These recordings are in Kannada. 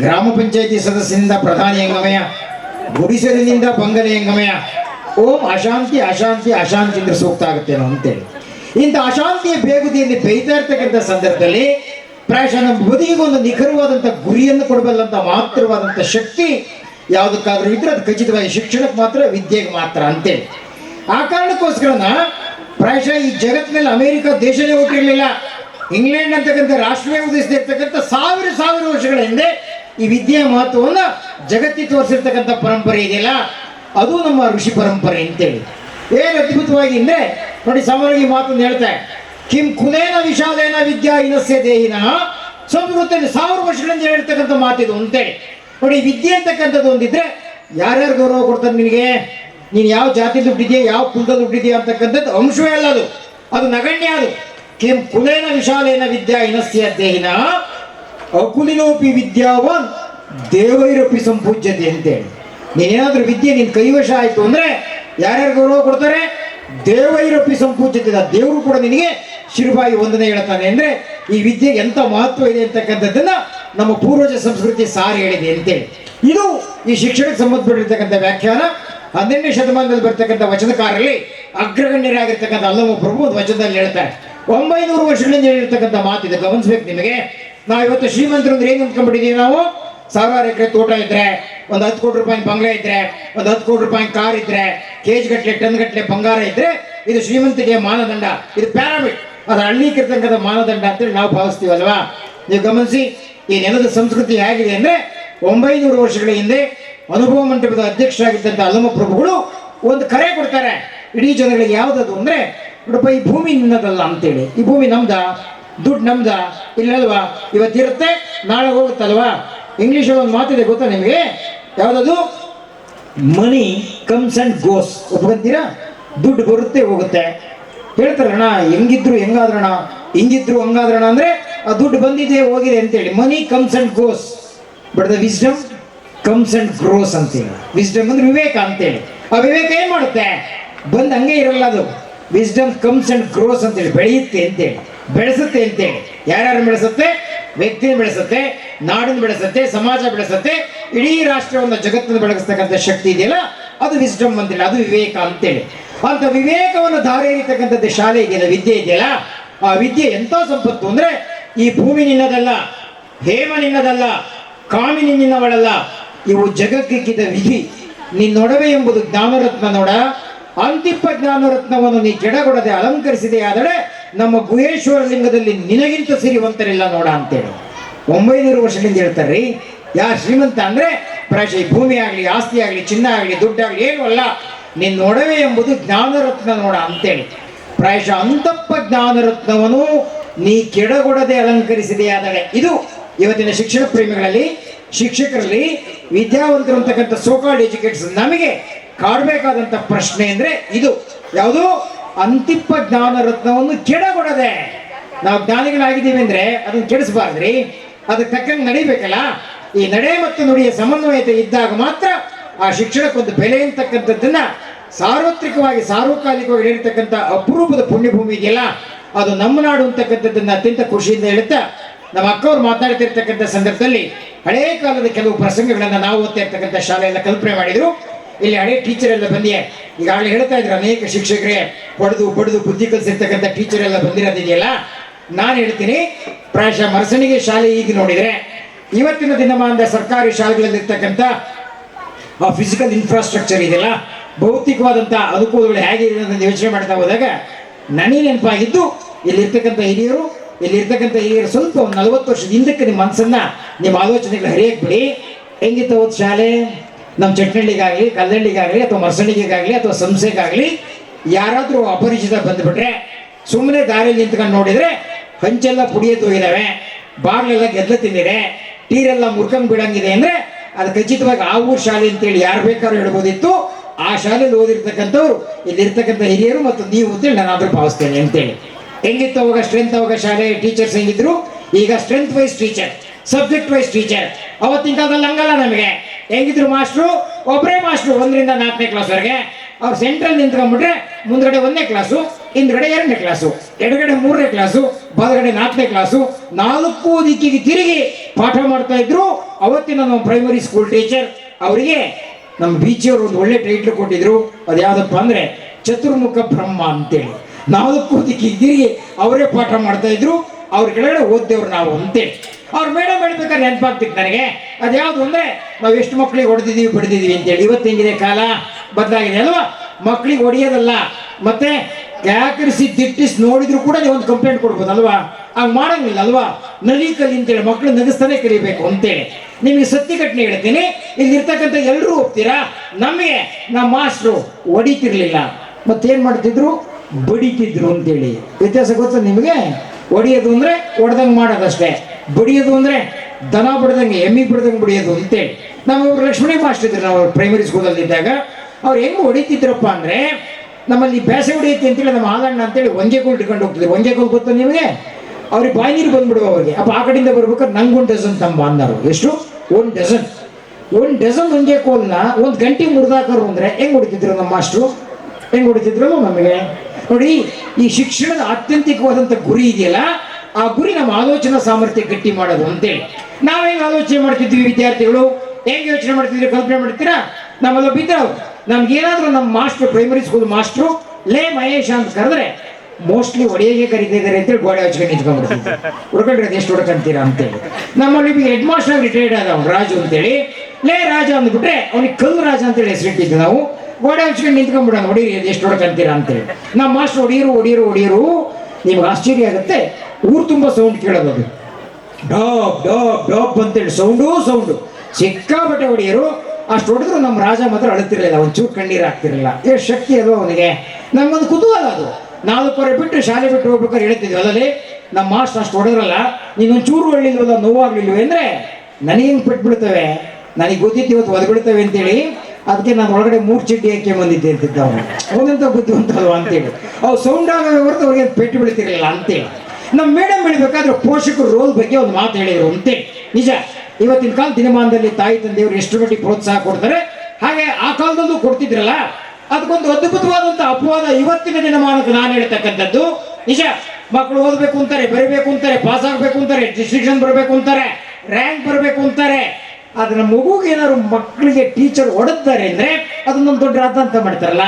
ಗ್ರಾಮ ಪಂಚಾಯತಿ ಸದಸ್ಯನಿಂದ ಪ್ರಧಾನಿ ಅಂಗಮಯ ಗುಡಿಸಲಿನಿಂದ ಬಂಗಲೆ ಅಂಗಮಯ ಓಂ ಅಶಾಂತಿ ಅಶಾಂತಿ ಅಶಾಂತಿ ಅಂದ್ರೆ ಸೂಕ್ತ ಆಗುತ್ತೇನೋ ಅಂತೇಳಿ. ಇಂಥ ಅಶಾಂತಿಯ ಬೇಗುದಿಯಲ್ಲಿ ಬೇಯ್ತಾ ಇರ್ತಕ್ಕಂಥ ಸಂದರ್ಭದಲ್ಲಿ ಪ್ರಾಯಶಃ ನಮ್ಮ ಬದುಕಿಗೆ ಒಂದು ನಿಖರವಾದಂಥ ಗುರಿಯನ್ನು ಕೊಡಬಲ್ಲಂತ ಮಾತ್ರವಾದಂಥ ಶಕ್ತಿ ಯಾವುದಕ್ಕಾದ್ರೂ ಇದ್ರೆ ಅದು ಖಚಿತವಾಗಿ ಶಿಕ್ಷಣಕ್ಕೆ ಮಾತ್ರ, ವಿದ್ಯೆಗೆ ಮಾತ್ರ ಅಂತೇಳಿ. ಆ ಕಾರಣಕ್ಕೋಸ್ಕರನ ಪ್ರಾಯಶಃ ಈ ಜಗತ್ತಿನಲ್ಲಿ ಅಮೆರಿಕ ದೇಶನೇ ಹುಟ್ಟಿರಲಿಲ್ಲ. ಇಂಗ್ಲೆಂಡ್ ಅಂತಕ್ಕಂಥ ರಾಷ್ಟ್ರವೇ ಉದಯಿಸದಿರ್ತಕ್ಕಂಥ ಸಾವಿರ ಸಾವಿರ ವರ್ಷಗಳ ಹಿಂದೆ ಈ ವಿದ್ಯೆಯ ಮಹತ್ವವನ್ನು ಜಗತ್ತಿ ತೋರಿಸಿರ್ತಕ್ಕಂಥ ಪರಂಪರೆ ಇದೆಯಲ್ಲ, ಅದು ನಮ್ಮ ಋಷಿ ಪರಂಪರೆ ಅಂತೇಳಿ. ಏನು ಅದ್ಭುತವಾಗಿ ಅಂದರೆ, ನೋಡಿ ಸಾಮಾನ್ಯವಾಗಿ ಈ ಮಾತನ್ನು ಹೇಳ್ತಾರೆ ಕಿಂ ಕುಲೇನ ವಿಶಾಲೇನ ವಿದ್ಯಾ ಇನಸ್ಯ ದೇಹಿನ. ಸಂಸ್ಕೃತದಲ್ಲಿ ಸಾವಿರ ವರ್ಷಗಳಿಂದ ಹೇಳ್ತಕ್ಕಂಥ ಮಾತಿದು ಅಂತೇಳಿ. ನೋಡಿ ವಿದ್ಯೆ ಅಂತಕ್ಕಂಥದ್ದು ಒಂದಿದ್ರೆ, ಯಾರ್ಯಾರು ಗೌರವ ಕೊಡ್ತಾರೆ ನಿನಗೆ? ನೀನು ಯಾವ ಜಾತಿ ದುಡ್ಡಿದೆಯಾ ಯಾವ ಕುಲದ ದುಡ್ಡಿದೆಯಾ ಅಂತಕ್ಕಂಥದ್ದು ಅಂಶವೇ ಅಲ್ಲ ಅದು. ಅದು ನಗಣ್ಯ ಅದು. ಕಿಂ ಕುಲೇನ ವಿಶಾಲೇನ ವಿದ್ಯಾ ಇನಸ್ಯ ದೇಹಿನ. ಅಕುಲಿನೋಪಿ ವಿದ್ಯಾವಾನ್ ದೇವೈರಪಿ ಸಂಪೂಜ್ಯತೆ ಅಂತೇಳಿ. ನೀನೇನಾದ್ರೂ ವಿದ್ಯೆ ನಿನ್ ಕೈವಶ ಆಯ್ತು ಅಂದ್ರೆ ಯಾರ್ಯಾರು ಗೌರವ ಕೊಡ್ತಾರೆ? ದೇವೈರಪ್ಪಿ ಸಂಪೂಜ್ಯತೆ ದೇವರು ಕೂಡ ನಿನಗೆ ಶಿರುಬಾಯಿ ವಂದನೆ ಹೇಳ್ತಾನೆ ಅಂದ್ರೆ ಈ ವಿದ್ಯೆಗೆ ಎಂತ ಮಹತ್ವ ಇದೆ ಅಂತಕ್ಕಂಥದ್ದನ್ನ ನಮ್ಮ ಪೂರ್ವಜ ಸಂಸ್ಕೃತಿ ಸಾರಿ ಹೇಳಿದೆ ಅಂತೇಳಿ. ಇದು ಈ ಶಿಕ್ಷಣಕ್ಕೆ ಸಂಬಂಧಪಟ್ಟಿರ್ತಕ್ಕಂಥ ವ್ಯಾಖ್ಯಾನ. ಹನ್ನೆರಡನೇ ಶತಮಾನದಲ್ಲಿ ಬರ್ತಕ್ಕಂಥ ವಚನಕಾರರಲ್ಲಿ ಅಗ್ರಗಣ್ಯರಾಗಿರ್ತಕ್ಕಂಥ ಅಲ್ಲಮ್ಮ ಪ್ರಭು ಒಂದು ವಚನದಲ್ಲಿ ಹೇಳ್ತಾರೆ. ಒಂಬೈನೂರು ವರ್ಷಗಳಿಂದ ಹೇಳಿರ್ತಕ್ಕಂಥ ಮಾತಿದೆ ಗಮನಿಸ್ಬೇಕು ನಿಮಗೆ. ನಾವು ಇವತ್ತು ಶ್ರೀಮಂತರು ಅಂದ್ರೆ ಏನು ಅಂದ್ಕೊಂಡ್ಬಿಟ್ಟಿದೀವಿ ನಾವು? ಸಾವಿರಾರು ಎಕರೆ ತೋಟ ಇದ್ರೆ, ಒಂದು ಹತ್ತು ಕೋಟಿ ರೂಪಾಯಿ ಬಂಗ್ಲೆ ಇದ್ರೆ, ಒಂದು ಹತ್ತು ಕೋಟಿ ರೂಪಾಯಿ ಕಾರ್ ಇದ್ರೆ ಕೇಜ್ ಗಟ್ಟಲೆ ಟನ್ ಗಟ್ಟಲೆ ಬಂಗಾರ ಇದ್ರೆ, ಇದು ಶ್ರೀಮಂತಿಗೆ ಮಾನದಂಡ. ಇದು ಪ್ಯಾರಾಮಿಡ್ ಅದು ಹಳ್ಳಿಕಿರ್ತಕ್ಕಂಥ ಮಾನದಂಡ ಅಂತೇಳಿ ನಾವು ಭಾವಿಸ್ತೀವಲ್ವಾ ನೀವು ಗಮನಿಸಿ, ಈ ನೆಲದ ಸಂಸ್ಕೃತಿ ಹೇಗಿದೆ ಅಂದ್ರೆ, ಒಂಬೈನೂರು ವರ್ಷಗಳ ಹಿಂದೆ ಅನುಭವ ಮಂಟಪದ ಅಧ್ಯಕ್ಷರಾಗಿದ್ದಂಥ ಅಲ್ಲಮ ಪ್ರಭುಗಳು ಒಂದು ಕರೆ ಕೊಡ್ತಾರೆ. ಇಡೀ ಜನಗಳಿಗೆ ಯಾವುದದು ಅಂದ್ರೆ, ನೋಡಪ್ಪ, ಈ ಭೂಮಿ ನಿನ್ನದಲ್ಲ ಅಂತೇಳಿ. ಈ ಭೂಮಿ ನಮ್ದ? ದುಡ್ಡು ನಮ್ದ ಇಲ್ಲಲ್ವಾ ಇವತ್ತಿರುತ್ತೆ ನಾಳೆ ಹೋಗುತ್ತಲ್ವಾ? ಇಂಗ್ಲೀಷ್ ಒಂದು ಮಾತಿದೆ ಗೊತ್ತಾ ನಿಮಗೆ? ಯಾವುದದು? ಮನಿ ಕಮ್ಸ್ ಅಂಡ್ ಗೋಸ್ ಒಪ್ಕೊಂತೀರಾ? ದುಡ್ಡು ಬರುತ್ತೆ ಹೋಗುತ್ತೆ. ಹೇಳ್ತಾರಣ ಹೆಂಗಿದ್ರು ಹೆಂಗಾದ್ರಣ ಹಿಂಗಿದ್ರು ಹಂಗಾದ್ರಣ ಅಂದ್ರೆ ಆ ದುಡ್ಡು ಬಂದಿದೆ ಹೋಗಿದೆ ಅಂತೇಳಿ. Money comes and goes but the wisdom comes and grows ಅಂತೇಳಿ. ವಿಸ್ಡಮ್ ಅಂದ್ರೆ ವಿವೇಕ ಅಂತೇಳಿ. ಆ ವಿವೇಕ ಏನ್ ಮಾಡುತ್ತೆ? ಬಂದ್ ಹಂಗೆ ಇರಲ್ಲ ಅದು. ವಿಸ್ಡಮ್ ಕಮ್ಸ್ ಅಂಡ್ ಗ್ರೋಸ್ ಅಂತೇಳಿ. ಬೆಳೆಯುತ್ತೆ ಅಂತೇಳಿ. ಬೆಳೆಸುತ್ತೆ ಅಂತೇಳಿ ಯಾರ್ಯಾರು ಬೆಳೆಸುತ್ತೆ? ವ್ಯಕ್ತಿನ ಬೆಳೆಸುತ್ತೆ, ನಾಡನ್ನು ಬೆಳೆಸುತ್ತೆ, ಸಮಾಜ ಬೆಳೆಸುತ್ತೆ, ಇಡೀ ರಾಷ್ಟ್ರವನ್ನು ಜಗತ್ತನ್ನು ಬೆಳಗಿಸ್ತಕ್ಕಂಥ ಶಕ್ತಿ ಇದೆಯಲ್ಲ? ಅದು ವಿಸ್ಡಮ್ ಅಂತೇಳಿ ಅದು ವಿವೇಕ ಅಂತೇಳಿ ಅಂತ ವಿವೇಕವನ್ನು ಧಾರೆ ಎರಿತಕ್ಕಂಥದ್ದು ಶಾಲೆ ಇದೆಯಲ್ಲ, ವಿದ್ಯೆ ಇದೆಯಲ್ಲ? ಆ ವಿದ್ಯೆ ಎಂಥ ಸಂಪತ್ತು ಅಂದ್ರೆ ಈ ಭೂಮಿ ನಿನ್ನದಲ್ಲ, ಹೇಮ ನಿನ್ನದಲ್ಲ, ಕಾಮಿನಿ ನಿನ್ನವಳಲ್ಲ, ಇವು ಜಗತ್ತಿಕ್ಕಿದ ವಿಧಿ. ನಿನ್ನೊಡವೆ ಎಂಬುದು ಜ್ಞಾನರತ್ನ ನೋಡ. ಅಂತಿಪ್ಪ ಜ್ಞಾನರತ್ನವನ್ನು ನೀ ಜಡಗೊಡದೆ ಅಲಂಕರಿಸಿದೆ ಆದರೆ ನಮ್ಮ ಗುಹೇಶ್ವರ ಲಿಂಗದಲ್ಲಿ ನಿನಗಿಂತ ಸಿರಿವಂತರಿಲ್ಲ ನೋಡ ಅಂತೇಳಿ. ಒಂಬೈನೂರು ವರ್ಷದಿಂದ ಹೇಳ್ತಾರ್ರಿ ಯಾರು ಶ್ರೀಮಂತ ಅಂದ್ರೆ ಪ್ರಾಶಿ ಭೂಮಿ ಆಗಲಿ, ಆಸ್ತಿ ಆಗಲಿ, ಚಿನ್ನ ಆಗಲಿ ದುಡ್ಡಾಗಲಿ ಏನೂ ಅಲ್ಲ. ನಿನ್ನ ಒಡವೆ ಎಂಬುದು ಜ್ಞಾನರತ್ನ ನೋಡ ಅಂತೇಳಿ. ಪ್ರಾಯಶಃ ಅಂತಪ್ಪ ಜ್ಞಾನರತ್ನವನು ನೀ ಕೆಡಗೊಡದೆ ಅಲಂಕರಿಸಿದೆಯಾದರೆ ಇದು ಇವತ್ತಿನ ಶಿಕ್ಷಣ ಪ್ರೇಮಿಗಳಲ್ಲಿ, ಶಿಕ್ಷಕರಲ್ಲಿ ವಿದ್ಯಾವಂತರು ಅಂತಕ್ಕಂಥ ಸೋಕಾಲ್ಡ್ ಎಜುಕೇಟ್ಸ್ ನಮಗೆ ಕಾಡಬೇಕಾದಂಥ ಪ್ರಶ್ನೆ ಅಂದರೆ ಇದು. ಯಾವುದು? ಅಂತಿಪ್ಪ ಜ್ಞಾನರತ್ನವನ್ನು ಕೆಡಗೊಡದೆ ನಾವು ಜ್ಞಾನಿಗಳಾಗಿದ್ದೀವಿ ಅಂದ್ರೆ ಅದನ್ನು ಕೆಡಿಸಬಾರ್ದ್ರಿ. ಅದಕ್ಕೆ ತಕ್ಕಂಗೆ ನಡಿಬೇಕಲ್ಲ? ಈ ನಡೆ ಮತ್ತು ನುಡಿಯ ಸಮನ್ವಯತೆ ಇದ್ದಾಗ ಮಾತ್ರ ಆ ಶಿಕ್ಷಣಕ್ಕೊಂದು ಬೆಲೆ ಅಂತಕ್ಕಂಥದ್ದನ್ನ ಸಾರ್ವತ್ರಿಕವಾಗಿ, ಸಾರ್ವಕಾಲಿಕವಾಗಿ ಹೇಳಿರ್ತಕ್ಕಂಥ ಅಪರೂಪದ ಪುಣ್ಯಭೂಮಿ ಇದೆಯಲ್ಲ ಅದು ನಮ್ಮ ನಾಡು ಅಂತಕ್ಕಂಥದ್ದನ್ನ ಅತ್ಯಂತ ಖುಷಿಯಿಂದ ಹೇಳುತ್ತಾ, ನಮ್ಮ ಅಕ್ಕವ್ರು ಮಾತಾಡ್ತಿರ್ತಕ್ಕಂಥ ಸಂದರ್ಭದಲ್ಲಿ ಹಳೇ ಕಾಲದ ಕೆಲವು ಪ್ರಸಂಗಗಳನ್ನು ನಾವು ಓದ್ತಾ ಇರ್ತಕ್ಕಂಥ ಶಾಲೆಯೆಲ್ಲ ಕಲ್ಪನೆ ಮಾಡಿದ್ರು. ಇಲ್ಲಿ ಹಳೆ ಟೀಚರ್ ಎಲ್ಲ ಬಂದಿಯೇ. ಈಗಾಗಲೇ ಹೇಳ್ತಾ ಇದ್ರು ಅನೇಕ ಶಿಕ್ಷಕರೇ, ಪಡೆದು ಬಡಿದು ಬುದ್ಧಿ ಕಲಿಸಿರ್ತಕ್ಕಂಥ ಟೀಚರ್ ಎಲ್ಲ ಬಂದಿರೋದಿದೆಯಲ್ಲ? ನಾನು ಹೇಳ್ತೀನಿ, ಪ್ರಾಯಶಃ ಮರಸಣಿಗೆ ಶಾಲೆ ಈಗ ನೋಡಿದ್ರೆ, ಇವತ್ತಿನ ದಿನಮಾನದ ಸರ್ಕಾರಿ ಶಾಲೆಗಳಲ್ಲಿರ್ತಕ್ಕಂಥ, ಆ ಫಿಸಿಕಲ್ ಇನ್ಫ್ರಾಸ್ಟ್ರಕ್ಚರ್ ಇದೆಯಲ್ಲ, ಭೌತಿಕವಾದಂಥ ಅನುಕೂಲಗಳು ಹೇಗಿದೆ ಅಂತ ಯೋಚನೆ ಮಾಡ್ತಾ ಹೋದಾಗ, ನನಗೆ ನೆನಪಾಗಿದ್ದು, ಇಲ್ಲಿರ್ತಕ್ಕಂಥ ಹಿರಿಯರು ಇಲ್ಲಿರ್ತಕ್ಕಂಥ ಹಿರಿಯರು ಸ್ವಲ್ಪ ಒಂದು ನಲವತ್ತು ವರ್ಷದ ಹಿಂದಕ್ಕೆ ನಿಮ್ಮ ಮನಸ್ಸನ್ನ, ನಿಮ್ಮ ಆಲೋಚನೆಗಳು ಹರಿಯಕ್ಕೆ ಬಿಡಿ ಹೆಂಗಿತ್ತು ಶಾಲೆ? ನಮ್ಮ ಚಟ್ನಳ್ಳಿಗಾಗಲಿ ಕಲ್ಲಳ್ಳಿಗಾಗಲಿ ಅಥವಾ ಮರಸಣಿಗೆಗಾಗಲಿ ಅಥವಾ ಸಂಸ್ಥೆಗಾಗಲಿ ಯಾರಾದರೂ ಅಪರಿಚಿತ ಬಂದುಬಿಟ್ರೆ ಸುಮ್ಮನೆ ದಾರಿಯಲ್ಲಿ ನಿಂತ್ಕೊಂಡು ನೋಡಿದ್ರೆ ಹಂಚೆಲ್ಲ ಪುಡಿಯ ತೋಗಿದಾವೆ ಬಾಗ್ಲೆಲ್ಲ ಗೆದ್ದ ತಿಂದಿದೆ. ಟೀರೆಲ್ಲ ಮುರ್ಕಂಗ್ ಬಿಡಂಗಿದೆ ಅಂದ್ರೆ ಅದು ಖಚಿತವಾಗಿ ಆ ಊರ್ ಶಾಲೆ ಅಂತೇಳಿ ಯಾರು ಬೇಕಾದ್ರೂ ಹೇಳ್ಬೋದಿತ್ತು. ಆ ಶಾಲೆಯಲ್ಲಿ ಓದಿರ್ತಕ್ಕಂಥವ್ರು, ಇಲ್ಲಿರ್ತಕ್ಕಂಥ ಹಿರಿಯರು ಮತ್ತು ನೀವು ಅಂತೇಳಿ ನಾನು ಆದ್ರೂ ಭಾವಿಸ್ತೇನೆ ಅಂತೇಳಿ. ಹೆಂಗಿತ್ತು ಅವಾಗ ಸ್ಟ್ರೆಂತ್ ಅವಾಗ ಶಾಲೆ ಟೀಚರ್ಸ್ ಹೆಂಗಿದ್ರು? ಈಗ strength wise teacher subject wise teacher ಅವತ್ತಿನ ಕಾಲದಲ್ಲಿ ಹಂಗಲ್ಲ ನಮಗೆ. ಹೆಂಗಿದ್ರು ಮಾಸ್ಟ್ರು ಒಬ್ಬರೇ ಮಾಸ್ಟ್ರು ಒಂದರಿಂದ ನಾಲ್ಕನೇ ಕ್ಲಾಸ್ವರೆಗೆ ಅವ್ರು ಸೆಂಟ್ರಲ್ ನಿಂತ್ಕೊಂಡ್ಬಿಟ್ರೆ ಮುಂದ್ಗಡೆ ಒಂದನೇ ಕ್ಲಾಸು ಹಿಂದ್ಗಡೆ ಎರಡನೇ ಕ್ಲಾಸು ಎಡಗಡೆ ಮೂರನೇ ಕ್ಲಾಸು ಬಲಗಡೆ ನಾಲ್ಕನೇ ಕ್ಲಾಸು ನಾಲ್ಕು ದಿಕ್ಕಿಗೆ ತಿರುಗಿ ಪಾಠ ಮಾಡ್ತಾ ಇದ್ರು. ಅವತ್ತಿನ ನಮ್ಮ ಪ್ರೈಮರಿ ಸ್ಕೂಲ್ ಟೀಚರ್ ಅವರಿಗೆ ನಮ್ಮ ಬೀಚಿಯವರು ಒಂದು ಒಳ್ಳೆ ಟೈಟ್ಲ್ ಕೊಟ್ಟಿದ್ರು. ಅದು ಯಾವುದಪ್ಪ ಅಂದರೆ ಚತುರ್ಮುಖ ಬ್ರಹ್ಮ ಅಂತೇಳಿ. ನಾಲ್ಕು ದಿಕ್ಕಿಗೆ ತಿರುಗಿ ಅವರೇ ಪಾಠ ಮಾಡ್ತಾ ಇದ್ರು. ಅವ್ರ ಕೆಳಗಡೆ ಓದ್ದೇವ್ರು ನಾವು ಅಂತೇಳಿ. ಅವ್ರ ಮೇಡಮ್ ಹೇಳ್ಬೇಕಾದ್ರೆ ನೆನಪಾಗ್ತಿತ್ತು ನನಗೆ. ಅದ್ಯಾವುದು ಅಂದರೆ, ನಾವು ಎಷ್ಟು ಮಕ್ಕಳಿಗೆ ಹೊಡೆದಿದ್ದೀವಿ ಬಿಡ್ದಿದ್ದೀವಿ ಅಂತೇಳಿ. ಇವತ್ತು ಹೆಂಗಿದೆ ಕಾಲ ಬದಲಾಗಿದೆ ಅಲ್ವಾ? ಮಕ್ಕಳಿಗೆ ಹೊಡೆಯೋದಲ್ಲ. ಮತ್ತೆ ಕ್ಯಾಕರಿಸಿ ತಿಟ್ಟಿಸಿ ನೋಡಿದ್ರು ಕೂಡ ನೀವು ಒಂದು ಕಂಪ್ಲೇಂಟ್ ಕೊಡ್ಬೋದಲ್ವಾ ಹಂಗೆ ಮಾಡಂಗಿಲ್ಲ ಅಲ್ವಾ? ನಲಿಕಲಿ ಅಂತೇಳಿ ಮಕ್ಕಳು ನಗಿಸ್ತಾನೆ ಕಲಿಬೇಕು ಅಂತೇಳಿ. ನಿಮಗೆ ಸತ್ಯ ಘಟನೆ ಹೇಳ್ತೀನಿ ಇಲ್ಲಿರ್ತಕ್ಕಂಥ ಎಲ್ಲರೂ ಒಪ್ತೀರಾ? ನಮಗೆ ನಮ್ಮ ಮಾಸ್ಟ್ರು ಹೊಡಿತಿರ್ಲಿಲ್ಲ. ಮತ್ತೇನು ಮಾಡ್ತಿದ್ರು? ಬಡಿತಿದ್ರು ಅಂತೇಳಿ. ವ್ಯತ್ಯಾಸ ಗೊತ್ತ ನಿಮಗೆ? ಹೊಡಿಯೋದು ಅಂದರೆ ಹೊಡೆದಂಗೆ ಮಾಡೋದಷ್ಟೇ. ಬಡಿಯೋದು ಅಂದ್ರೆ ದನ ಬಡ್ದಂಗೆ, ಎಮ್ಮಿ ಬಡ್ದಂಗೆ ಬಡಿಯೋದು ಅಂತೇಳಿ. ನಮ್ಮ ಇವ್ರು ಲಕ್ಷ್ಮಣಿ ಮಾಸ್ಟರ್ ಇದ್ರು ನಾವು ಪ್ರೈಮರಿ ಸ್ಕೂಲಲ್ಲಿ ಇದ್ದಾಗ, ಅವ್ರು ಹೆಂಗ್ ಹೊಡಿತಿದ್ರಪ್ಪ ಅಂದ್ರೆ, ನಮ್ಮಲ್ಲಿ ಬೇಸೆ ಹೊಡಿಯುತ್ತೆ ಅಂತೇಳಿ ನಮ್ಮ ಆಲಣ್ಣ ಅಂತೇಳಿ ಒಂಜೆಕೋಲ್ ಇಟ್ಕೊಂಡು ಹೋಗ್ತಿದ್ರು. ಒಂಜೆಕೋಲ್ ಗೊತ್ತ ನಿಮಗೆ? ಅವ್ರಿಗೆ ಬಾಯಿ ನೀರು ಬಂದ್ಬಿಡುವ ಅವ್ರಿಗೆ. ಅಪ್ಪ ಆ ಕಡೆಯಿಂದ ಬರ್ಬೇಕಾದ್ರೆ ನಂಗೆ ಒಂದು ಡಜನ್ ತಂಬ ಅಂದರು. ಎಷ್ಟು? ಒಂದು ಡಜನ್ ಒಂದು ಡಜನ್ ಒಂಜೆ ಕೋಲ್ನ ಒಂದು ಗಂಟೆ ಮುರಿದಾಕರು ಅಂದರೆ ಹೆಂಗೆ ಹೊಡಿತಿದ್ರು ನಮ್ಮ ಮಾಸ್ಟ್ರು? ಹೆಂಗ್ ಹೊಡಿತಿದ್ರು ನಮಗೆ? ನೋಡಿ, ಈ ಶಿಕ್ಷಣದ ಆತ್ಯಂತಿಕವಾದಂಥ ಗುರಿ ಇದೆಯಲ್ಲ ಆ ಗುರಿ ನಮ್ಮ ಆಲೋಚನಾ ಸಾಮರ್ಥ್ಯ ಗಟ್ಟಿ ಮಾಡೋದು ಅಂತೇಳಿ. ನಾವೇನು ಆಲೋಚನೆ ಮಾಡ್ತಿದ್ವಿ ವಿದ್ಯಾರ್ಥಿಗಳು? ಹೆಂಗ್ ಯೋಚನೆ ಮಾಡ್ತಿದ್ವಿ ಕಲ್ಪನೆ ಮಾಡ್ತೀರಾ? ನಮ್ಮೆಲ್ಲ ಬಿದ್ದರು ನಮ್ಗೆ ಏನಾದ್ರೂ ನಮ್ಮ ಮಾಸ್ಟ್ರು ಪ್ರೈಮರಿ ಸ್ಕೂಲ್ ಮಾಸ್ಟ್ರು, ಲೇ ಮಹೇಶ್ ಅಂತ ಕರೆದ್ರೆ, ಮೋಸ್ಟ್ಲಿ ಒಡೆಯಗೆ ಕರೀತಿದ್ದಾರೆ ಅಂತೇಳಿ ಗೋಡೆ ಹಚ್ಕೊಂಡು ನಿಂತ್ಕೊಂಡ್ಬಿಡ್ತಿದ್ದೆ ಹುಡ್ಕೊಂಡ್ರೆ ಎಷ್ಟು ಹುಡ್ಕೊಂತೀರಾ ಅಂತೇಳಿ. ನಮ್ಮಲ್ಲಿ ಹೆಡ್ ಮಾಸ್ಟರ್ ರಿಟೈರ್ಡ್ ಆದ ಅವ್ನು ರಾಜು ಅಂತೇಳಿ. ಲೇ ರಾಜ ಅಂದ್ಬಿಟ್ರೆ, ಅವ್ನಿಗೆ ಕಲ್ಲು ರಾಜ ಅಂತೇಳಿ ಹೆಸರಿಟ್ಟಿದ್ವಿ ನಾವು. ಗೋಡೆ ಹಚ್ಕೊಂಡು ನಿಂತ್ಕೊಂಡ್ಬಿಡೋಣ ಹೊಡೀರಿ ಎಷ್ಟು ಹೊಡ್ಕೊಂತೀರಾ ಅಂತೇಳಿ. ನಮ್ಮ ಮಾಸ್ಟರ್ ಹೊಡಿಯರು ಹೊಡಿಯರು ಹೊಡಿಯರು ನಿಮ್ಗೆ ಆಶ್ಚರ್ಯ ಆಗುತ್ತೆ. ಊರು ತುಂಬ ಸೌಂಡ್ ಕೇಳೋದು ಅದು. ಡಾಬ್ ಡಾಬ್ ಡಾಬ್ ಅಂತೇಳಿ ಸೌಂಡು ಸೌಂಡು ಸಿಕ್ಕಾಪಟ್ಟೆ ಒಡೆಯರು, ಅಷ್ಟು ಹೊಡೆದ್ರು ನಮ್ಮ ರಾಜ ಮಾತ್ರ ಅಳುತ್ತಿರಲಿಲ್ಲ, ಒಂಚೂರು ಕಣ್ಣೀರು ಆಗ್ತಿರಲಿಲ್ಲ ಎಷ್ಟು ಶಕ್ತಿ ಅದು ಅವನಿಗೆ. ನಮಗೊಂದು ಕುತೂಹಲ ಅದು. ನಾಲ್ಕೂವರೆ ಬಿಟ್ಟು ಶಾಲೆ ಬಿಟ್ಟು ಹೋಗ್ಬೇಕಾದ್ರೆ ಹೇಳ್ತಿದ್ವಿ ಅದರಲ್ಲಿ ನಮ್ಮ ಮಾಸ್ಟರ್ ಅಷ್ಟು ಹೊಡೆದ್ರಲ್ಲ ನೀನು ಚೂರು ಹೊಳ್ಳಿಲ್ವಲ್ಲ ನೋವಾಗ್ಲಿಲ್ವೇ ಅಂದರೆ ನನಗೆ ಹೆಂಗ್ ಬಿಟ್ಬಿಡ್ತವೆ ನನಗೆ ಗೊತ್ತಿತ್ತು ಇವತ್ತು ಒದಗಿಡ್ತವೆ ಅಂತೇಳಿ ಅದಕ್ಕೆ ನಾನು ಒಳಗಡೆ ಮೂರು ಚಿಟ್ಟಿ ಹಾಕಿ ಬಂದಿದ್ದೆ ಅಂತಿದ್ದ ಅವನು ಅವನಂತ ಬುದ್ಧಿವಂತ ಅಂತ ಅಂತೇಳಿ. ಅವು ಸೌಂಡ್ ಆಗ ಹೊರತು ಅವ್ರಿಗೆ ಪೆಟ್ಟು ಬೀಳ್ತಿರಲಿಲ್ಲ ಅಂತೇಳಿ. ನಮ್ಮ ಮೇಡಮ್ ಹೇಳ್ಬೇಕಾದ್ರೆ ಪೋಷಕರ ರೋಲ್ ಬಗ್ಗೆ ಒಂದು ಮಾತು ಹೇಳಿದ್ರು ಅಂತೇಳಿ ನಿಜ, ಇವತ್ತಿನ ಕಾಲ ದಿನಮಾನದಲ್ಲಿ ತಾಯಿ ತಂದೆಯವರು ಎಷ್ಟು ಮಟ್ಟಿಗೆ ಪ್ರೋತ್ಸಾಹ ಕೊಡ್ತಾರೆ? ಹಾಗೆ ಆ ಕಾಲದಲ್ಲೂ ಕೊಡ್ತಿದ್ರಲ್ಲ? ಅದಕ್ಕೊಂದು ಅದ್ಭುತವಾದಂಥ ಅಪವಾದ ಇವತ್ತಿನ ದಿನಮಾನಕ್ಕೆ ನಾನು ಹೇಳ್ತಕ್ಕಂಥದ್ದು. ನಿಜ, ಮಕ್ಕಳು ಓದಬೇಕು ಅಂತಾರೆ, ಬರೀಬೇಕು ಅಂತಾರೆ, ಪಾಸ್ ಆಗಬೇಕು ಅಂತಾರೆ ಡಿಸ್ಟಿಂಕ್ಷನ್ ಬರಬೇಕು ಅಂತಾರೆ ರ್ಯಾಂಕ್ ಬರಬೇಕು ಅಂತಾರೆ. ಅದನ್ನ ಮಗುಗೆ ಏನಾದ್ರು ಮಕ್ಕಳಿಗೆ ಟೀಚರ್ ಹೊಡೆದ್ದಾರೆ ಅಂದ್ರೆ ಅದನ್ನೊಂದು ದೊಡ್ಡ ಅರ್ಥ ಅಂತ ಮಾಡ್ತಾರಲ್ಲ?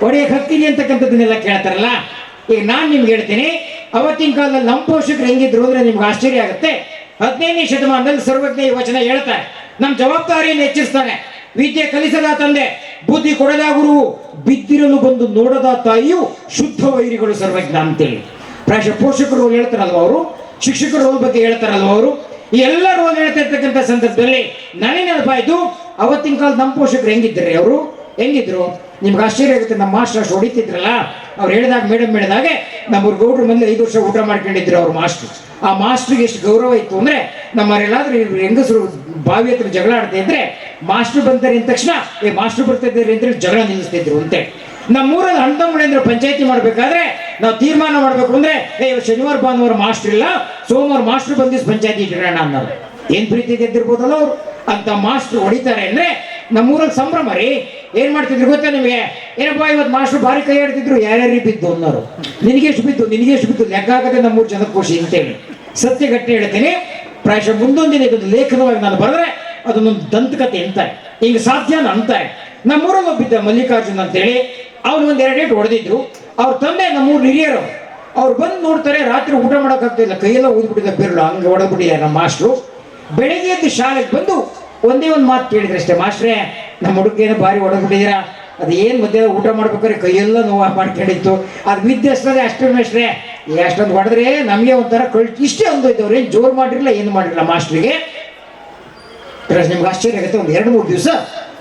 ಹೊಡೆಯಕ್ಕೆ ಹಕ್ಕಿನಿ ಅಂತಕ್ಕಂಥದ್ದನ್ನೆಲ್ಲ ಕೇಳ್ತಾರಲ್ಲ? ಈಗ ನಾನು ನಿಮ್ಗೆ ಹೇಳ್ತೀನಿ, ಅವತ್ತಿನ ಕಾಲದಲ್ಲಿ ನಮ್ಮ ಪೋಷಕರು ಹೆಂಗಿದ್ರು ಅಂದ್ರೆ ನಿಮ್ಗೆ ಆಶ್ಚರ್ಯ ಆಗುತ್ತೆ. ಹದಿನೈದನೇ ಶತಮಾನದಲ್ಲಿ ಸರ್ವಜ್ಞ ಈ ವಚನ ಹೇಳ್ತಾರೆ. ನಮ್ಮ ಜವಾಬ್ದಾರಿಯನ್ನು ಹೆಚ್ಚಿಸ್ತಾನೆ ವಿದ್ಯೆ ಕಲಿಸದ ತಂದೆ, ಬುದ್ಧಿ ಕೊಡದ ಗುರು ಬಿದ್ದಿರಲು ಬಂದು ನೋಡದ ತಾಯಿಯು ಶುದ್ಧ ವೈರಿಗಳು ಸರ್ವಜ್ಞ ಅಂತೇಳಿ. ಪ್ರಾಯಶಃ ಪೋಷಕರು ಹೇಳ್ತಾರಲ್ವ ಅವರು? ಶಿಕ್ಷಕರು ಬಗ್ಗೆ ಹೇಳ್ತಾರಲ್ವ ಅವರು? ಈ ಎಲ್ಲ ಹೇಳ್ತಿರ್ತಕ್ಕಂಥ ಹೇಳ್ತಾ ಸಂದರ್ಭದಲ್ಲಿ ನನಗೆ ನೆನಪಾಯ್ತು, ಅವತ್ತಿನ ಕಾಲದ ನಮ್ಮ ಪೋಷಕರು ಹೆಂಗಿದ್ರಿ ಅವರು? ಹೆಂಗಿದ್ರು? ನಿಮ್ಗೆ ಆಶ್ಚರ್ಯ ಆಗುತ್ತೆ, ನಮ್ಮ ಮಾಸ್ಟರ್ ಅಷ್ಟು ಹೊಡಿತಿದ್ರಲ್ಲ? ಅವ್ರು ಹೇಳಿದಾಗ, ಮೇಡಮ್ ಹೇಳಿದಾಗೆ ನಮ್ಮ ಗೌಡ್ರು ಮೊದಲು ಐದು ವರ್ಷ ಊಟ ಮಾಡ್ಕೊಂಡಿದ್ರು ಅವ್ರ ಮಾಸ್ಟರ್. ಆ ಮಾಸ್ಟ್ರಿಗೆ ಎಷ್ಟು ಗೌರವ ಇತ್ತು ಅಂದ್ರೆ, ನಮ್ಮವರೆಲ್ಲಾದ್ರೂ ಹೆಂಗಸರು ಬಾವಿ ಹತ್ರ ಜಗಳ ಆಡ್ತಾ ಇದ್ರೆ, ಮಾಸ್ಟರ್ ಬಂತಾರೆ ಅಂದ ತಕ್ಷಣ, ಏ, ಮಾಸ್ಟರ್ ಬರ್ತಾ ಇದ್ದಾರೆ ಅಂತ ಜಗಳ ನಿಲ್ಲಿಸ್ತಿದ್ರು ಅಂತೇಳಿ ನಮ್ಮೂರಲ್ಲಿ ಹಣ್ಣು ಅಂದ್ರೆ ಪಂಚಾಯತಿ ಮಾಡ್ಬೇಕಾದ್ರೆ ನಾವು ತೀರ್ಮಾನ ಮಾಡಬೇಕು ಅಂದ್ರೆ, ಏ ಶನಿವಾರ, ಭಾನುವಾರ ಮಾಸ್ಟರ್ ಇಲ್ಲ, ಸೋಮವಾರ ಮಾಸ್ಟರ್ ಬಂದಿಸ್ ಪಂಚಾಯತಿ ಇಟ್ಟಿರೋಣ ಅನ್ನೋರು. ಏನ್ ಪ್ರೀತಿ ಗೆದ್ದಿರ್ಬೋದಲ್ಲ ಅವ್ರು? ಅಂತ ಮಾಸ್ಟರ್ ಹೊಡಿತಾರೆ ಅಂದ್ರೆ ನಮ್ಮೂರಲ್ಲಿ ಸಂಭ್ರಮ ರೀ. ಏನ್ ಮಾಡ್ತಿದ್ರು ಗೊತ್ತಾ ನಿಮಗೆ? ಏನಪ್ಪ ಇವತ್ತು ಮಾಸ್ಟರ್ ಭಾರಿ ಕೈ ಆಡ್ತಿದ್ರು ಯಾರ್ಯಾರು ಬಿದ್ದು ಅನ್ನೋರು. ನಿನಗೆ ಎಷ್ಟು ಬಿದ್ದು, ನಿನಗೆ ಎಷ್ಟು ಬಿದ್ದು, ಲೆಕ್ಕ ಆಗದೆ ನಮ್ಮೂರು ಜನಕೋಶಿ ಅಂತೇಳಿ ಸತ್ಯ ಗಟ್ಟಿ ಹೇಳ್ತೀನಿ. ಪ್ರಾಯಶಃ ಮುಂದೊಂದಿನ ಇದೊಂದು ಲೇಖನವಾಗಿ ನಾನು ಬರೆದ್ರೆ, ಅದನ್ನೊಂದು ದಂತಕತೆ ಅಂತಾರೆ. ಈಗ ಸಾಧ್ಯ ಅಂತಾರೆ. ನಮ್ಮೂರಲ್ಲಿ ಒಬ್ಬಿದ್ದ ಮಲ್ಲಿಕಾರ್ಜುನ್ ಅಂತೇಳಿ, ಅವ್ನು ಒಂದ್ ಎರಡು ಹೊಡೆದಿದ್ರು. ಅವ್ರ ತಂದೆ ನಮ್ಮೂರು ಹಿರಿಯರು, ಅವ್ರು ಬಂದು ನೋಡ್ತಾರೆ ರಾತ್ರಿ ಊಟ ಮಾಡೋಕ್ಕಾಗ್ತಿಲ್ಲ ಕೈಯೆಲ್ಲ ಊದ್ಬಿಟ್ಟಿದ್ದ ಬಿರ್ಲು ಹಂಗೆ ಹೊಡೆದ್ಬಿಟ್ಟಿದ್ದಾರೆ ನಮ್ಮ ಮಾಸ್ಟ್ರು. ಬೆಳಿಗ್ಗೆ ಎದ್ದು ಶಾಲೆಗೆ ಬಂದು ಒಂದೇ ಒಂದು ಮಾತು ಕೇಳಿದ್ರೆ ಅಷ್ಟೇ, ಮಾಸ್ಟ್ರೇ, ನಮ್ಮ ಹುಡುಗೇನು ಭಾರಿ ಹೊಡೆದ್ಬಿಟ್ಟಿದ್ದೀರಾ ಅದು ಏನು ಮಧ್ಯಾಹ್ನ ಊಟ ಮಾಡ್ಬೇಕಾದ್ರೆ ಕೈಯೆಲ್ಲ ನೋವು ಮಾಡ್ಕೊಂಡಿತ್ತು, ಅದು ವಿದ್ಯೆ ಅಷ್ಟೇ ಅಷ್ಟೇ ಮೇಷ್ಟ್ರೆ ಅಷ್ಟೊಂದು ಹೊಡೆದ್ರೆ ನಮಗೆ ಒಂಥರ ಕಳ್, ಇಷ್ಟೇ ಒಂದು ಇದ್ದವ್ರು, ಏನು ಜೋರು ಮಾಡಿರಲಿಲ್ಲ, ಏನು ಮಾಡಿರಲಿಲ್ಲ ಮಾಸ್ಟ್ರಿಗೆ. ನಿಮ್ಗೆ ಆಶ್ಚರ್ಯ ಆಗುತ್ತೆ, ಒಂದು ಎರಡು ಮೂರು ದಿವಸ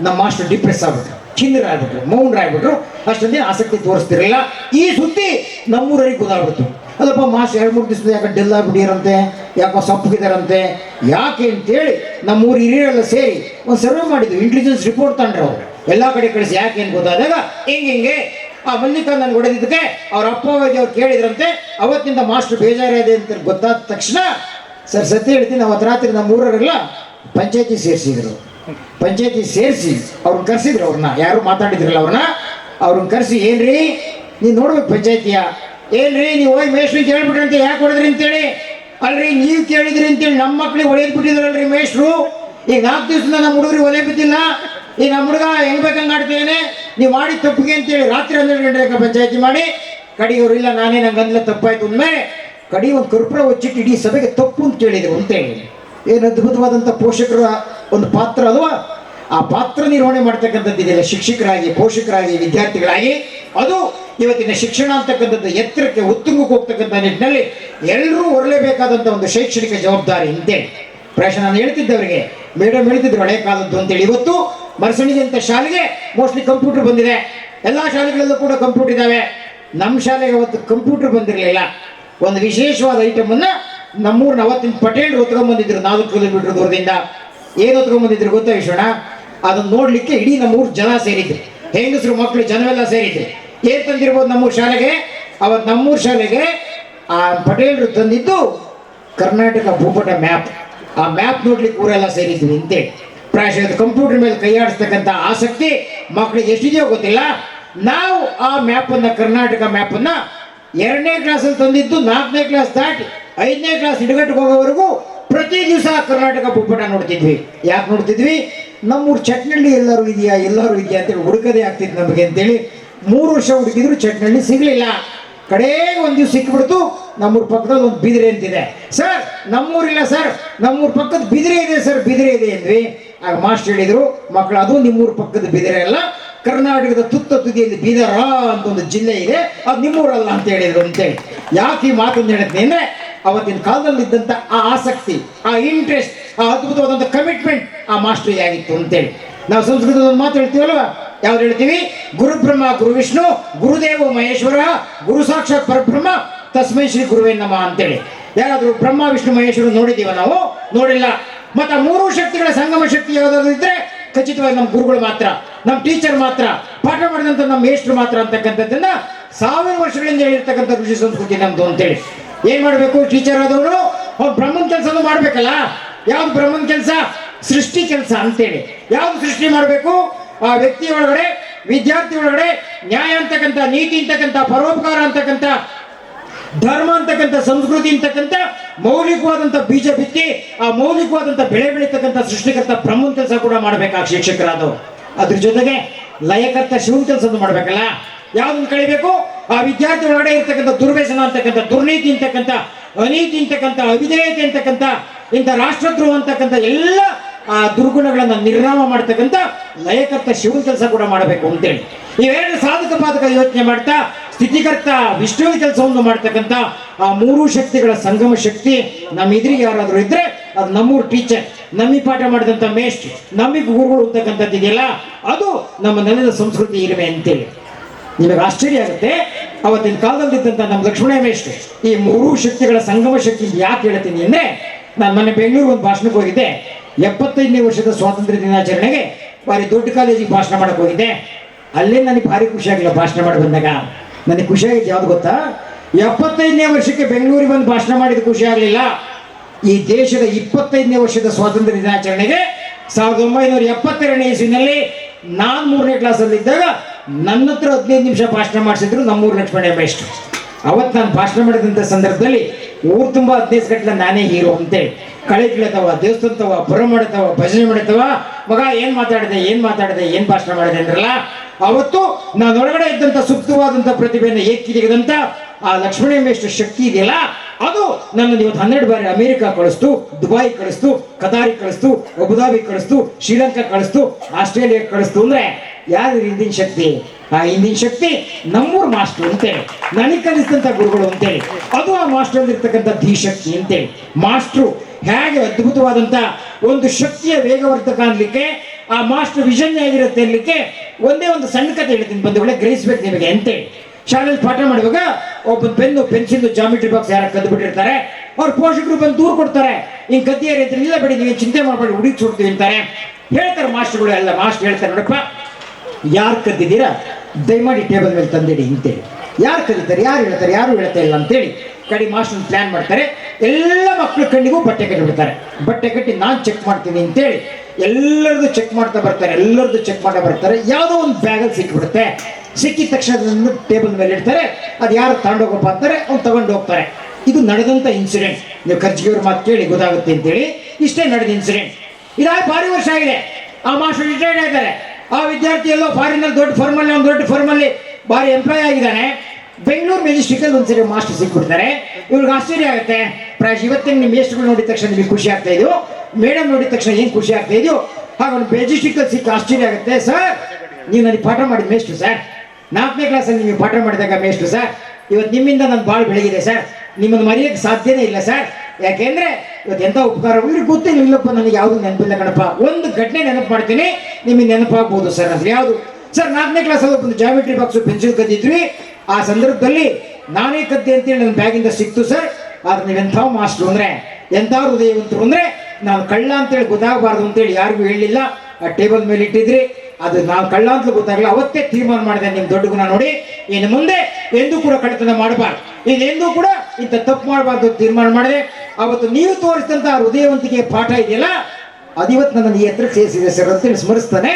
ನಮ್ಮ ಮಾಸ್ಟರ್ ಡಿಪ್ರೆಸ್ ಆಗ್ಬಿಟ್ರು. ಚಿನ್ನರಾಗ್ಬಿಟ್ರು ಮೌನರಾಗ್ಬಿಟ್ರು. ಅಷ್ಟೊಂದೇ ಆಸಕ್ತಿ ತೋರಿಸ್ತಿರಲಿಲ್ಲ. ಈ ಸುದ್ದಿ ನಮ್ಮೂರವರಿಗೆ ಗೊತ್ತಾಗ್ಬಿಡ್ತು. ಅದಪ್ಪ ಮಾಸ್ ಎರಡು ಮೂರು ದಿವಸದ ಯಾಕೆ ಡೆಲ್ ಆಗ್ಬಿಟ್ಟಿರಂತೆ ಯಾಕೋ ಸಪ್ಪಗಿದಾರಂತೆ, ಯಾಕೆ ಅಂತೇಳಿ ನಮ್ಮೂರು ಹಿರಿಯರೆಲ್ಲ ಸೇರಿ ಒಂದು ಸರ್ವೆ ಮಾಡಿದ್ವಿ ಇಂಟೆಲಿಜೆನ್ಸ್ ರಿಪೋರ್ಟ್ ತಂಡ್ರು ಅವರು. ಎಲ್ಲ ಕಡೆ ಕಳಿಸಿ, ಯಾಕೆ ಏನು ಗೊತ್ತಾದಾಗ, ಹಿಂಗೆ ಹಿಂಗೆ. ಆ ಮಲ್ಲಿಕಾ ನನ್ಗೆ ಹೊಡೆದಿದ್ದಕ್ಕೆ ಅವ್ರ ಅಪ್ಪ ಅವ್ರು ಕೇಳಿದ್ರಂತೆ, ಅವತ್ತಿಂದ ಮಾಸ್ಟರ್ ಬೇಜಾರಿದೆ ಅಂತ ಗೊತ್ತಾದ ತಕ್ಷಣ, ಸರ್, ಸತ್ಯ ಹೇಳ್ತೀನಿ ಅವತ್ತು ರಾತ್ರಿ ನಮ್ಮ ಊರವರೆಲ್ಲ ಪಂಚಾಯತಿ ಸೇರಿಸಿದ್ರು. ಪಂಚಾಯತಿ ಸೇರಿಸಿ ಅವ್ರನ್ನ ಕರೆಸಿದ್ರು ಅವ್ರನ್ನ. ಯಾರು ಮಾತಾಡಿದ್ರಲ್ಲ ಅವ್ರನ್ನ? ಅವ್ರನ್ನ ಕರೆಸಿ, ಏನ್ರಿ? ನೀ ನೋಡ್ಬೇಕು ಪಂಚಾಯತಿಯ. ಏನ್ರಿ, ನೀವು ಹೋಗಿ ಮೇಷ್ಟ್ರಿಗೆ ಕೇಳ್ಬಿಟ್ರಿ ಅಂತ ಯಾಕೆ ಹೊಡೆದ್ರಿ ಅಂತೇಳಿ? ಅಲ್ರಿ, ನೀವು ಕೇಳಿದ್ರಿ ಅಂತೇಳಿ ನಮ್ಮ ಮಕ್ಳಿಗೆ ಒಳೆದ್ ಬಿಟ್ಟಿದ್ರಲ್ರಿ ಮೇಷ್ಟ್ರು? ಈಗ ನಾಲ್ಕು ದಿವಸದಿಂದ ನಮ್ಮ ಹುಡುಗರಿಗೆ ಒಲೆ ಬಿದ್ದಿಲ್ಲ. ಈಗ ನಮ್ಮ ಹುಡುಗ ಹೆಂಗ್ ಬೇಕಂಗ್ ಆಡ್ತೇನೆ ನೀವು ಮಾಡಿ ತಪ್ಪಿಗೆ ಅಂತೇಳಿ ರಾತ್ರಿ ಹನ್ನೆರಡು ಗಂಟೆಗೆ ಪಂಚಾಯತಿ ಮಾಡಿ ಕಡಿಯವರು ಇಲ್ಲ, ನಾನೇ ನಂಗೆ ಅಂದ್ಲ ತಪ್ಪಾಯ್ತು ಅಂದ್ಮೇಲೆ ಕಡಿ ಒಂದು ಕರ್ಪೂರ ಹೊಚ್ಚಿಟ್ಟು ಇಡೀ ಸಭೆಗೆ ತಪ್ಪು ಅಂತ ಕೇಳಿದ್ರು ಅಂತೇಳಿ. ಏನು ಅದ್ಭುತವಾದಂಥ ಪೋಷಕರ ಒಂದು ಪಾತ್ರ ಅಲ್ವಾ? ಆ ಪಾತ್ರ ನಿರ್ವಹಣೆ ಮಾಡ್ತಕ್ಕಂಥದ್ದು ಇದೆಯಲ್ಲ ಶಿಕ್ಷಕರಾಗಿ, ಪೋಷಕರಾಗಿ, ವಿದ್ಯಾರ್ಥಿಗಳಾಗಿ. ಅದು ಇವತ್ತಿನ ಶಿಕ್ಷಣ ಅಂತಕ್ಕಂಥದ್ದು ಎತ್ತರಕ್ಕೆ, ಉತ್ತುಂಗಕ್ಕೆ ಹೋಗ್ತಕ್ಕಂಥ ನಿಟ್ಟಿನಲ್ಲಿ ಎಲ್ಲರೂ ಹೊರಲೇಬೇಕಾದಂಥ ಒಂದು ಶೈಕ್ಷಣಿಕ ಜವಾಬ್ದಾರಿ ಅಂತೇಳಿ ಪ್ರಾಯಶಃ ನಾನು ಹೇಳ್ತಿದ್ದವರಿಗೆ, ಮೇಡಮ್ ಹೇಳ್ತಿದ್ರು ಹಳೆ ಕಾಲದ್ದು ಅಂತೇಳಿ. ಇವತ್ತು ಮರಸಣಿಗೆ ಅಂತ ಶಾಲೆಗೆ ಮೋಸ್ಟ್ಲಿ ಕಂಪ್ಯೂಟರ್ ಬಂದಿದೆ. ಎಲ್ಲ ಶಾಲೆಗಳಲ್ಲೂ ಕೂಡ ಕಂಪ್ಯೂಟರ್ ಇದ್ದಾವೆ ನಮ್ಮ ಶಾಲೆಗೆ ಅವತ್ತು ಕಂಪ್ಯೂಟರ್ ಬಂದಿರಲಿಲ್ಲ. ಒಂದು ವಿಶೇಷವಾದ ಐಟಮ್ ಅನ್ನ ನಮ್ಮೂರಿನ ಅವತ್ತಿನ ಪಟೇಲ್ ಹೊತ್ಕೊಂಡ್ಬಂದಿದ್ರು ನಾಲ್ಕು ಕಿಲೋಮೀಟರ್ ದೂರದಿಂದ. ಏನು ಹೊತ್ಕೊಂಡ್ಬಂದಿದ್ರು ಗೊತ್ತಾ ವಿಶ್ವಣ ಅದನ್ನ ನೋಡ್ಲಿಕ್ಕೆ ಇಡೀ ನಮ್ಮೂರು ಜನ ಸೇರಿದ್ರು. ಹೆಂಗಸರು ಮಕ್ಕಳು ಜನವೆಲ್ಲ ಸೇರಿದ್ರು. ಏನ್ ತಂದಿರ್ಬೋದು ನಮ್ಮೂರು ಶಾಲೆಗೆ? ಅವತ್ತು ನಮ್ಮೂರು ಶಾಲೆಗೆ ಆ ಪಟೇಲ್ರು ತಂದಿದ್ದು ಕರ್ನಾಟಕ ಭೂಪಟ ಮ್ಯಾಪ್. ಆ ಮ್ಯಾಪ್ ನೋಡ್ಲಿಕ್ಕೆ ಊರೆಲ್ಲ ಸೇರಿದ್ರು ಅಂತೇಳಿ ಪ್ರಾಯಶಃ ಕಂಪ್ಯೂಟರ್ ಮೇಲೆ ಕೈಯಾಡಿಸ್ತಕ್ಕಂಥ ಆಸಕ್ತಿ ಮಕ್ಕಳಿಗೆ ಎಷ್ಟಿದೆಯೋ ಗೊತ್ತಿಲ್ಲ. ನಾವು ಆ ಮ್ಯಾಪನ್ನು, ಕರ್ನಾಟಕ ಮ್ಯಾಪನ್ನು ಎರಡನೇ ಕ್ಲಾಸಲ್ಲಿ ತಂದಿದ್ದು ನಾಲ್ಕನೇ ಕ್ಲಾಸ್ ದಾಟಿ ಐದನೇ ಕ್ಲಾಸ್ ಹಿಡಿಗಟ್ಟಿಗೆ ಹೋಗೋವರೆಗೂ ಪ್ರತಿ ದಿವಸ ಕರ್ನಾಟಕ ಪುಪ್ಪಟ ನೋಡ್ತಿದ್ವಿ. ಯಾಕೆ ನೋಡ್ತಿದ್ವಿ? ನಮ್ಮೂರು ಚಟ್ನಳ್ಳಿ ಎಲ್ಲರೂ ಇದೆಯಾ ಎಲ್ಲರೂ ಇದೆಯಾ ಅಂತೇಳಿ ಹುಡುಕದೇ ಆಗ್ತಿತ್ತು ನಮಗೆ ಅಂತೇಳಿ ಮೂರು ವರ್ಷ ಹುಡುಕಿದ್ರು ಚಟ್ನಳ್ಳಿ ಸಿಗಲಿಲ್ಲ. ಕಡೆಗೆ ಒಂದು ದಿವಸ ಸಿಕ್ಕಿಬಿಡ್ತು ನಮ್ಮೂರ ಪಕ್ಕದಲ್ಲಿ ಒಂದು ಬಿದಿರೆ ಅಂತಿದೆ. ಸರ್ ನಮ್ಮೂರಿಲ್ಲ ಸರ್, ನಮ್ಮೂರ ಪಕ್ಕದ ಬಿದಿರೆ ಇದೆ ಸರ್, ಬಿದಿರೆ ಇದೆ ಅಂದ್ವಿ. ಆಗ ಮಾಸ್ಟರ್ ಹೇಳಿದರು ಮಕ್ಕಳು ಅದು ನಿಮ್ಮೂರ ಪಕ್ಕದ ಬಿದಿರೆ ಅಲ್ಲ, ಕರ್ನಾಟಕದ ತುತ್ತ ತುದಿಯಲ್ಲಿ ಬೀದರ ಅಂತ ಒಂದು ಜಿಲ್ಲೆ ಇದೆ, ಅದು ನಿಮ್ಮೂರಲ್ಲ ಅಂತ ಹೇಳಿದ್ರು ಅಂತೇಳಿ. ಯಾಕೆ ಈ ಮಾತನ್ನು ಹೇಳ್ತೀನಿ ಅಂದ್ರೆ ಅವತ್ತಿನ ಕಾಲದಲ್ಲಿ ಇದ್ದಂಥ ಆ ಆಸಕ್ತಿ, ಆ ಇಂಟ್ರೆಸ್ಟ್ ಆ ಅದ್ಭುತವಾದಂಥ ಕಮಿಟ್ಮೆಂಟ್ ಆ ಮಾಸ್ಟರ್ ಆಗಿತ್ತು ಅಂತೇಳಿ. ನಾವು ಸಂಸ್ಕೃತದ ಒಂದು ಮಾತು ಹೇಳ್ತೀವಲ್ವ? ಯಾವ್ದು ಹೇಳ್ತೀವಿ? ಗುರುಬ್ರಹ್ಮ, ಗುರು ವಿಷ್ಣು, ಗುರುದೇವ, ಮಹೇಶ್ವರ, ಗುರು ಸಾಕ್ಷಾತ್ ಪರಬ್ರಹ್ಮ, ತಸ್ಮೈ ಶ್ರೀ ಗುರುವೇ ನಮ ಅಂತೇಳಿ. ಯಾರಾದರೂ ಬ್ರಹ್ಮ, ವಿಷ್ಣು, ಮಹೇಶ್ವರ ನೋಡಿದೀವ ನಾವು? ನೋಡಿಲ್ಲ. ಮತ್ತು ಮೂರು ಶಕ್ತಿಗಳ ಸಂಗಮ ಶಕ್ತಿ ಯಾವ್ದಾದ್ರು ಇದ್ರೆ ಖಚಿತವಾಗಿ ನಮ್ಮ ಗುರುಗಳು ಮಾತ್ರ, ನಮ್ಮ ಟೀಚರ್ ಮಾತ್ರ, ಪಾಠ ಮಾಡಿದಂಥ ನಮ್ಮ ಮೇಷ್ಟ್ರು ಮಾತ್ರ ಅಂತಕ್ಕಂಥದ್ದನ್ನ ಸಾವಿರ ವರ್ಷಗಳಿಂದ ಹೇಳಿರ್ತಕ್ಕಂಥ ಋಷಿ ಸಂಸ್ಕೃತಿ ನಮ್ದು ಅಂತೇಳಿ. ಏನ್ ಮಾಡಬೇಕು? ಟೀಚರ್ ಆದವರು ಅವ್ರು ಬ್ರಹ್ಮನ್ ಕೆಲಸನೂ ಮಾಡ್ಬೇಕಲ್ಲ? ಯಾವ್ದು ಬ್ರಹ್ಮನ್ ಕೆಲಸ? ಸೃಷ್ಟಿ ಕೆಲಸ ಅಂತೇಳಿ. ಯಾವ್ದು ಸೃಷ್ಟಿ ಮಾಡಬೇಕು? ಆ ವ್ಯಕ್ತಿ ಒಳಗಡೆ, ವಿದ್ಯಾರ್ಥಿ ಒಳಗಡೆ ನ್ಯಾಯ ಅಂತಕ್ಕಂಥ, ನೀತಿ ಅಂತಕ್ಕಂಥ, ಪರೋಪಕಾರ ಅಂತಕ್ಕಂಥ, ಧರ್ಮ ಅಂತಕ್ಕಂಥ, ಸಂಸ್ಕೃತಿ ಅಂತಕ್ಕಂಥ, ಮೌಲಿಕವಾದಂಥ ಬೀಜ ಬಿತ್ತಿ ಆ ಮೌಲಿಕವಾದಂಥ ಬೆಳೆ ಬೆಳೀತಕ್ಕಂಥ ಸೃಷ್ಟಿಕರ್ತ ಬ್ರಹ್ಮನ್ ಕೆಲಸ ಕೂಡ ಮಾಡ್ಬೇಕು ಆ ಶಿಕ್ಷಕರಾದವು ಅದ್ರ ಜೊತೆಗೆ ಲಯಕರ್ತ ಶಿವನ್ ಕೆಲಸ ಮಾಡ್ಬೇಕಲ್ಲ? ಯಾವ್ದನ್ನ ಕಳಿಬೇಕು? ಆ ವಿದ್ಯಾರ್ಥಿ ಇರ್ತಕ್ಕಂಥ ದುರ್ವ್ಯಸನ ಅಂತಕ್ಕಂಥ, ದುರ್ನೀತಿ ಅಂತಕ್ಕಂಥ, ಅನೀತಿ ಅಂತಕ್ಕಂಥ, ಅವಿಧೇಯತೆ ಅಂತಕ್ಕಂಥ, ಇಂಥ ರಾಷ್ಟ್ರದ್ರೋಹ ಅಂತಕ್ಕಂಥ ಎಲ್ಲ ಆ ದುರ್ಗುಣಗಳನ್ನು ನಿರ್ನಾಮ ಮಾಡ್ತಕ್ಕಂಥ ಲಯಕರ್ತ ಶಿವನ ಕೆಲಸ ಕೂಡ ಮಾಡಬೇಕು ಅಂತೇಳಿ. ಇವೆರಡು ಸಾಧಕ ಪಾದಕ ಯೋಚನೆ ಮಾಡ್ತಾ, ಸ್ಥಿತಿಕರ್ತ ವಿಷ್ಣುವಿನ ಕೆಲಸವನ್ನು ಮಾಡ್ತಕ್ಕಂಥ ಆ ಮೂರು ಶಕ್ತಿಗಳ ಸಂಗಮ ಶಕ್ತಿ ನಮ್ಮ ಎದುರಿಗೆ ಯಾರಾದರೂ ಇದ್ರೆ ಅದು ನಮ್ಮೂರು ಟೀಚರ್ ನಮ್ಮಿ ಪಾಠ ಮಾಡಿದಂಥ ಮೇಸ್ಟ್ ನಮಗೆ ಗುರುಗಳು ಅಂತಕ್ಕಂಥದ್ದು ಇದೆಯಲ್ಲ ಅದು ನಮ್ಮ ನೆಲದ ಸಂಸ್ಕೃತಿ ಇರುವೆ ಅಂತೇಳಿ. ನಿಮಗೆ ಆಶ್ಚರ್ಯ ಆಗುತ್ತೆ. ಅವತ್ತಿನ ಕಾಲದಲ್ಲಿದ್ದಂಥ ನಮ್ಮ ಲಕ್ಷ್ಮಣ ಮೇಷ್ಟ್ರು ಈ ಮೂರು ಶಕ್ತಿಗಳ ಸಂಗಮ ಶಕ್ತಿ ಯಾಕೆ ಹೇಳ್ತೀನಿ ಅಂದ್ರೆ, ನಾನು ಮೊನ್ನೆ ಬೆಂಗಳೂರು ಒಂದು ಭಾಷಣಕ್ಕೆ ಹೋಗಿದ್ದೆ. ಎಪ್ಪತ್ತೈದನೇ ವರ್ಷದ ಸ್ವಾತಂತ್ರ್ಯ ದಿನಾಚರಣೆಗೆ ಬಾರಿ ದೊಡ್ಡ ಕಾಲೇಜಿಗೆ ಭಾಷಣ ಮಾಡಕ್ಕೆ ಹೋಗಿದ್ದೆ. ಅಲ್ಲೇ ನನಗೆ ಭಾರಿ ಖುಷಿ ಆಗಿಲ್ಲ ಭಾಷಣ ಮಾಡಿ ಬಂದಾಗ. ನನಗೆ ಖುಷಿ ಆಗಿದ್ದು ಯಾವ್ದು ಗೊತ್ತಾ? ಎಪ್ಪತ್ತೈದನೇ ವರ್ಷಕ್ಕೆ ಬೆಂಗಳೂರಿಗೆ ಬಂದು ಭಾಷಣ ಮಾಡಿದ ಖುಷಿ ಆಗಲಿಲ್ಲ. ಈ ದೇಶದ ಇಪ್ಪತ್ತೈದನೇ ವರ್ಷದ ಸ್ವಾತಂತ್ರ್ಯ ದಿನಾಚರಣೆಗೆ ಸಾವಿರದ ಒಂಬೈನೂರ ಎಪ್ಪತ್ತೆರಡನೇ ಇಸ್ವಿನಲ್ಲಿ ನಾನು ಮೂರನೇ ಕ್ಲಾಸಲ್ಲಿ ಇದ್ದಾಗ ನನ್ನ ಹತ್ರ ಹದಿನೈದು ನಿಮಿಷ ಭಾಷಣ ಮಾಡಿಸಿದ್ರು ನಮ್ಮೂರು ಲಕ್ಷ್ಮಣ ಮೇಷ್ಟ್ರು ಅವತ್ತು ನಾನು ಭಾಷಣ ಮಾಡಿದಂಥ ಸಂದರ್ಭದಲ್ಲಿ ಊರು ತುಂಬ ಹದಿನೈದು ಗಂಟೆ ನಾನೇ ಹೀರೋ ಅಂತೇಳಿ ಕಳೆ ಕೀಳತವ ದೇವಸ್ಥಾನತವ ಪುರ ಮಾಡತವ ಭಜನೆ ಮಾಡತವ ಮಗ ಏನು ಮಾತಾಡಿದೆ ಏನು ಮಾತಾಡಿದೆ, ಏನು ಭಾಷಣ ಮಾಡಿದೆ ಅಂದ್ರಲ್ಲ, ಅವತ್ತು ನಾನು ಇದ್ದಂಥ ಸೂಕ್ತವಾದಂಥ ಪ್ರತಿಭೆಯನ್ನು ಏಕಿದಂತ ಆ ಲಕ್ಷ್ಮಣ ಮೇಷ್ಟ್ರ ಶಕ್ತಿ ಇದೆಯಲ್ಲ, ಅದು ನನ್ನನ್ನು ಇವತ್ತು ಹನ್ನೆರಡು ಬಾರಿ ಅಮೆರಿಕ ಕಳಿಸ್ತು ದುಬೈ ಕಳಿಸ್ತು, ಕತಾರಿ ಕಳಿಸ್ತು, ಅಬುದಾಬಿ ಕಳಿಸ್ತು, ಶ್ರೀಲಂಕಾ ಕಳಿಸ್ತು ಆಸ್ಟ್ರೇಲಿಯಾ ಕಳಿಸ್ತು ಅಂದ್ರೆ ಯಾರು ಹಿಂದಿನ ಶಕ್ತಿ? ಆ ಹಿಂದಿನ ಶಕ್ತಿ ನಮ್ಮೂರು ಮಾಸ್ಟರ್ ಅಂತೇಳಿ ನನಗೆ ಕಲಿಸಿದಂಥ ಗುರುಗಳು ಅಂತೇಳಿ ಅದು ಆ ಮಾಸ್ಟರ್ ಇರ್ತಕ್ಕಂಥ ಧೀಶಕ್ತಿ ಅಂತೇಳಿ ಮಾಸ್ಟ್ರು ಹೇಗೆ ಅದ್ಭುತವಾದಂಥ ಒಂದು ಶಕ್ತಿಯ ವೇಗವರ್ಧಕ ಅನ್ಲಿಕ್ಕೆ, ಆ ಮಾಸ್ಟರ್ ವಿಷನ್ ಆಗಿರುತ್ತೆ ಅನ್ಲಿಕ್ಕೆ ಒಂದೇ ಒಂದು ಸಣ್ಣ ಕಥೆ ಹೇಳ್ತೀನಿ ಬಂಧುಗಳೇ ಗ್ರಹಿಸ್ಬೇಕು ನಿಮಗೆ ಅಂತೇಳಿ ಶಾಲೆಯಲ್ಲಿ ಪಾಠ ಮಾಡುವಾಗ ಒಬ್ಬ ಪೆನ್ನು ಪೆನ್ಸಿಲ್ ಜಾಮಿಟ್ರಿ ಬಾಕ್ಸ್ ಯಾರು ಕದ್ದು ಬಿಟ್ಟಿರ್ತಾರೆ. ಅವ್ರ ಪೋಷಕರು ಬಂದು ದೂರ ಕೊಡ್ತಾರೆ. ಹಿಂಗ್ ಕದ್ದಿಯಾರಿ ಇಲ್ಲ ಬಿಡಿ, ನೀವು ಚಿಂತೆ ಮಾಡಬೇಡಿ ಹುಡುಗಿ ಸುಡ್ತೀವಿ ಅಂತಾರೆ. ಹೇಳ್ತಾರೆ ಮಾಸ್ಟರ್ಗಳು ಎಲ್ಲ ಮಾಸ್ಟರ್ ಹೇಳ್ತಾರೆ ನೋಡಪ್ಪ. ಯಾರು ಕದ್ದಿದ್ದೀರಾ? ದಯಮಾಡಿ ಟೇಬಲ್ ಮೇಲೆ ತಂದಿಡಿ ಅಂತೇಳಿ. ಯಾರು ಕರೀತಾರೆ ಯಾರು ಹೇಳ್ತಾರೆ? ಯಾರು ಹೇಳ್ತಾ ಇಲ್ಲ ಅಂತೇಳಿ. ಕಡಿ ಮಾಸ್ಟರ್ ಪ್ಲಾನ್ ಮಾಡ್ತಾರೆ. ಎಲ್ಲ ಮಕ್ಕಳ ಕಣ್ಣಿಗೂ ಬಟ್ಟೆ ಕಟ್ಟಿಬಿಡ್ತಾರೆ. ಬಟ್ಟೆ ಕಟ್ಟಿ ನಾನು ಚೆಕ್ ಮಾಡ್ತೀನಿ ಅಂತೇಳಿ. ಎಲ್ಲರದು ಚೆಕ್ ಮಾಡ್ತಾ ಬರ್ತಾರೆ. ಎಲ್ಲರದು ಚೆಕ್ ಮಾಡ್ತಾ ಬರ್ತಾರೆ. ಯಾವುದೋ ಒಂದು ಬ್ಯಾಗಲ್ಲಿ ಸಿಕ್ಕಿಬಿಡುತ್ತೆ ಸಿಕ್ಕಿದ ತಕ್ಷಣ ಅದನ್ನು ಟೇಬಲ್ ಮೇಲೆ ಇಡ್ತಾರೆ. ಅದು ಯಾರು ತಗೊಂಡೋಗಪ್ಪ ಅಂತಾರೆ, ಅವ್ನು ತಗೊಂಡು ಹೋಗ್ತಾರೆ. ಇದು ನಡೆದಂಥ ಇನ್ಸಿಡೆಂಟ್ ನೀವು ಖರ್ಚಿಗೆಯವ್ರ ಮಾತು ಕೇಳಿ ಗೊತ್ತಾಗುತ್ತೆ ಅಂತೇಳಿ. ಇಷ್ಟೇ ನಡೆದ ಇನ್ಸಿಡೆಂಟ್ ಇದಾಗಿ ಭಾರಿ ವರ್ಷ ಆಗಿದೆ. ಆ ಮಾಸ್ಟರ್ ರಿಟೈರ್ಡ್ ಆಗಿದ್ದಾರೆ. ಆ ವಿದ್ಯಾರ್ಥಿ ಎಲ್ಲೋ ಫಾರಿನಲ್ಲಿ ದೊಡ್ಡ ಫರ್ಮಲ್ಲಿ ಒಂದು ದೊಡ್ಡ ಫರ್ಮಲ್ಲಿ ಭಾರಿ ಎಂಪ್ಲಾಯ್ ಆಗಿದ್ದಾನೆ. ಬೆಂಗಳೂರು ಮೆಜೆಸ್ಟಿಕಲ್ಲಿ ಒಂದ್ಸರಿ ಮಾಸ್ಟರ್ ಸಿಕ್ಬಿಡ್ತಾರೆ. ಇವ್ರಿಗೆ ಆಶ್ಚರ್ಯ ಆಗುತ್ತೆ. ಪ್ರಾಯಶ್ ಇವತ್ತಿನ ನಿಮ್ಮ ಮೇಸ್ಟ್ಗಳು ನೋಡಿದ ತಕ್ಷಣ ನಿಮಗೆ ಖುಷಿ ಆಗ್ತಾ ಇದೆಯೋ? ಮೇಡಮ್ ನೋಡಿದ ತಕ್ಷಣ ಏನು ಖುಷಿ ಆಗ್ತಾ ಇದೆಯೋ? ಹಾಗೆ ಒಂದು ಮೆಜೆಸ್ಟಿಕಲ್ಲಿ ಸಿಕ್ಕ ಆಶ್ಚರ್ಯ ಆಗುತ್ತೆ. ಸರ್, ನೀವು ನನಗೆ ಪಾಠ ಮಾಡಿದ ಮೇಸ್ಟ್ರು ಸರ್. ನಾಲ್ಕನೇ ಕ್ಲಾಸಲ್ಲಿ ನೀವು ಪಾಠ ಮಾಡಿದಾಗ ಮೇಸ್ಟ್ರು ಸರ್. ಇವತ್ತು ನಿಮ್ಮಿಂದ ನಾನು ಭಾಳ ಬೆಳಗಿದೆ, ಸರ್. ನಿಮ್ಮನ್ನು ಮರೆಯೋಕ್ಕೆ ಸಾಧ್ಯನೇ ಇಲ್ಲ, ಸರ್. ಯಾಕೆಂದ್ರೆ ಇವತ್ತು ಎಂಥ ಉಪಕಾರ ಇವ್ರಿಗೆ ಗೊತ್ತಿಲ್ಲ ಇಲ್ಲಪ್ಪ ನನಗೆ ಯಾವುದು ನೆನಪಿಲ್ಲ ಕಣಪ್ಪ. ಒಂದು ಘಟನೆ ನೆನಪು ಮಾಡ್ತೀನಿ, ನಿಮಗೆ ನೆನಪಾಗ್ಬೋದು ಸರ್ ಅದು ಯಾವುದು? ಸರ್, ನಾಲ್ಕನೇ ಕ್ಲಾಸಲ್ಲಿ ಒಂದು ಜಾಮಿಟ್ರಿ ಬಾಕ್ಸು ಪೆನ್ಸಿಲ್ ಕದ್ದಿದ್ವಿ. ಆ ಸಂದರ್ಭದಲ್ಲಿ ನಾನೇ ಕದ್ದೆ ಅಂತೇಳಿ ನನ್ನ ಬ್ಯಾಗಿಂದ ಸಿಕ್ತು ಸರ್. ಆದ್ರೆ ನೀವೆಂಥ ಮಾಸ್ಟ್ರು ಅಂದ್ರೆ, ಎಂಥ ಹೃದಯವಂತರು ಅಂದ್ರೆ, ನಾನು ಕಳ್ಳ ಅಂತೇಳಿ ಗೊತ್ತಾಗಬಾರ್ದು ಅಂತೇಳಿ ಯಾರಿಗೂ ಹೇಳಲಿಲ್ಲ ಆ ಟೇಬಲ್ ಮೇಲೆ ಇಟ್ಟಿದ್ರಿ. ಅದು ನಾವು ಕಳ್ಳ ಅಂತಲೂ ಗೊತ್ತಾಗಲ್ಲ ಅವತ್ತೇ ತೀರ್ಮಾನ ಮಾಡಿದೆ ನಿಮ್ಮ ದೊಡ್ಡ ಗುಣ ನೋಡಿ. ಇನ್ನು ಮುಂದೆ ಎಂದೂ ಕೂಡ ಕಳ್ಳತನ ಮಾಡಬಾರ್ದು. ಇನ್ನೆಂದೂ ಕೂಡ ಇಂಥ ತಪ್ಪು ಮಾಡಬಾರ್ದು ಅಂತ ತೀರ್ಮಾನ ಮಾಡಿದೆ. ಅವತ್ತು ನೀವು ತೋರಿಸಿದಂಥ ಹೃದಯವಂತಿಕೆ ಪಾಠ ಇದೆಯಲ್ಲ? ಅದಿವತ್ತು ನನ್ನನ್ನು ಈ ಹತ್ರ ಸೇರಿಸಿದೆ ಸರ್ ಅಂತೇಳಿ ಸ್ಮರಿಸ್ತಾನೆ.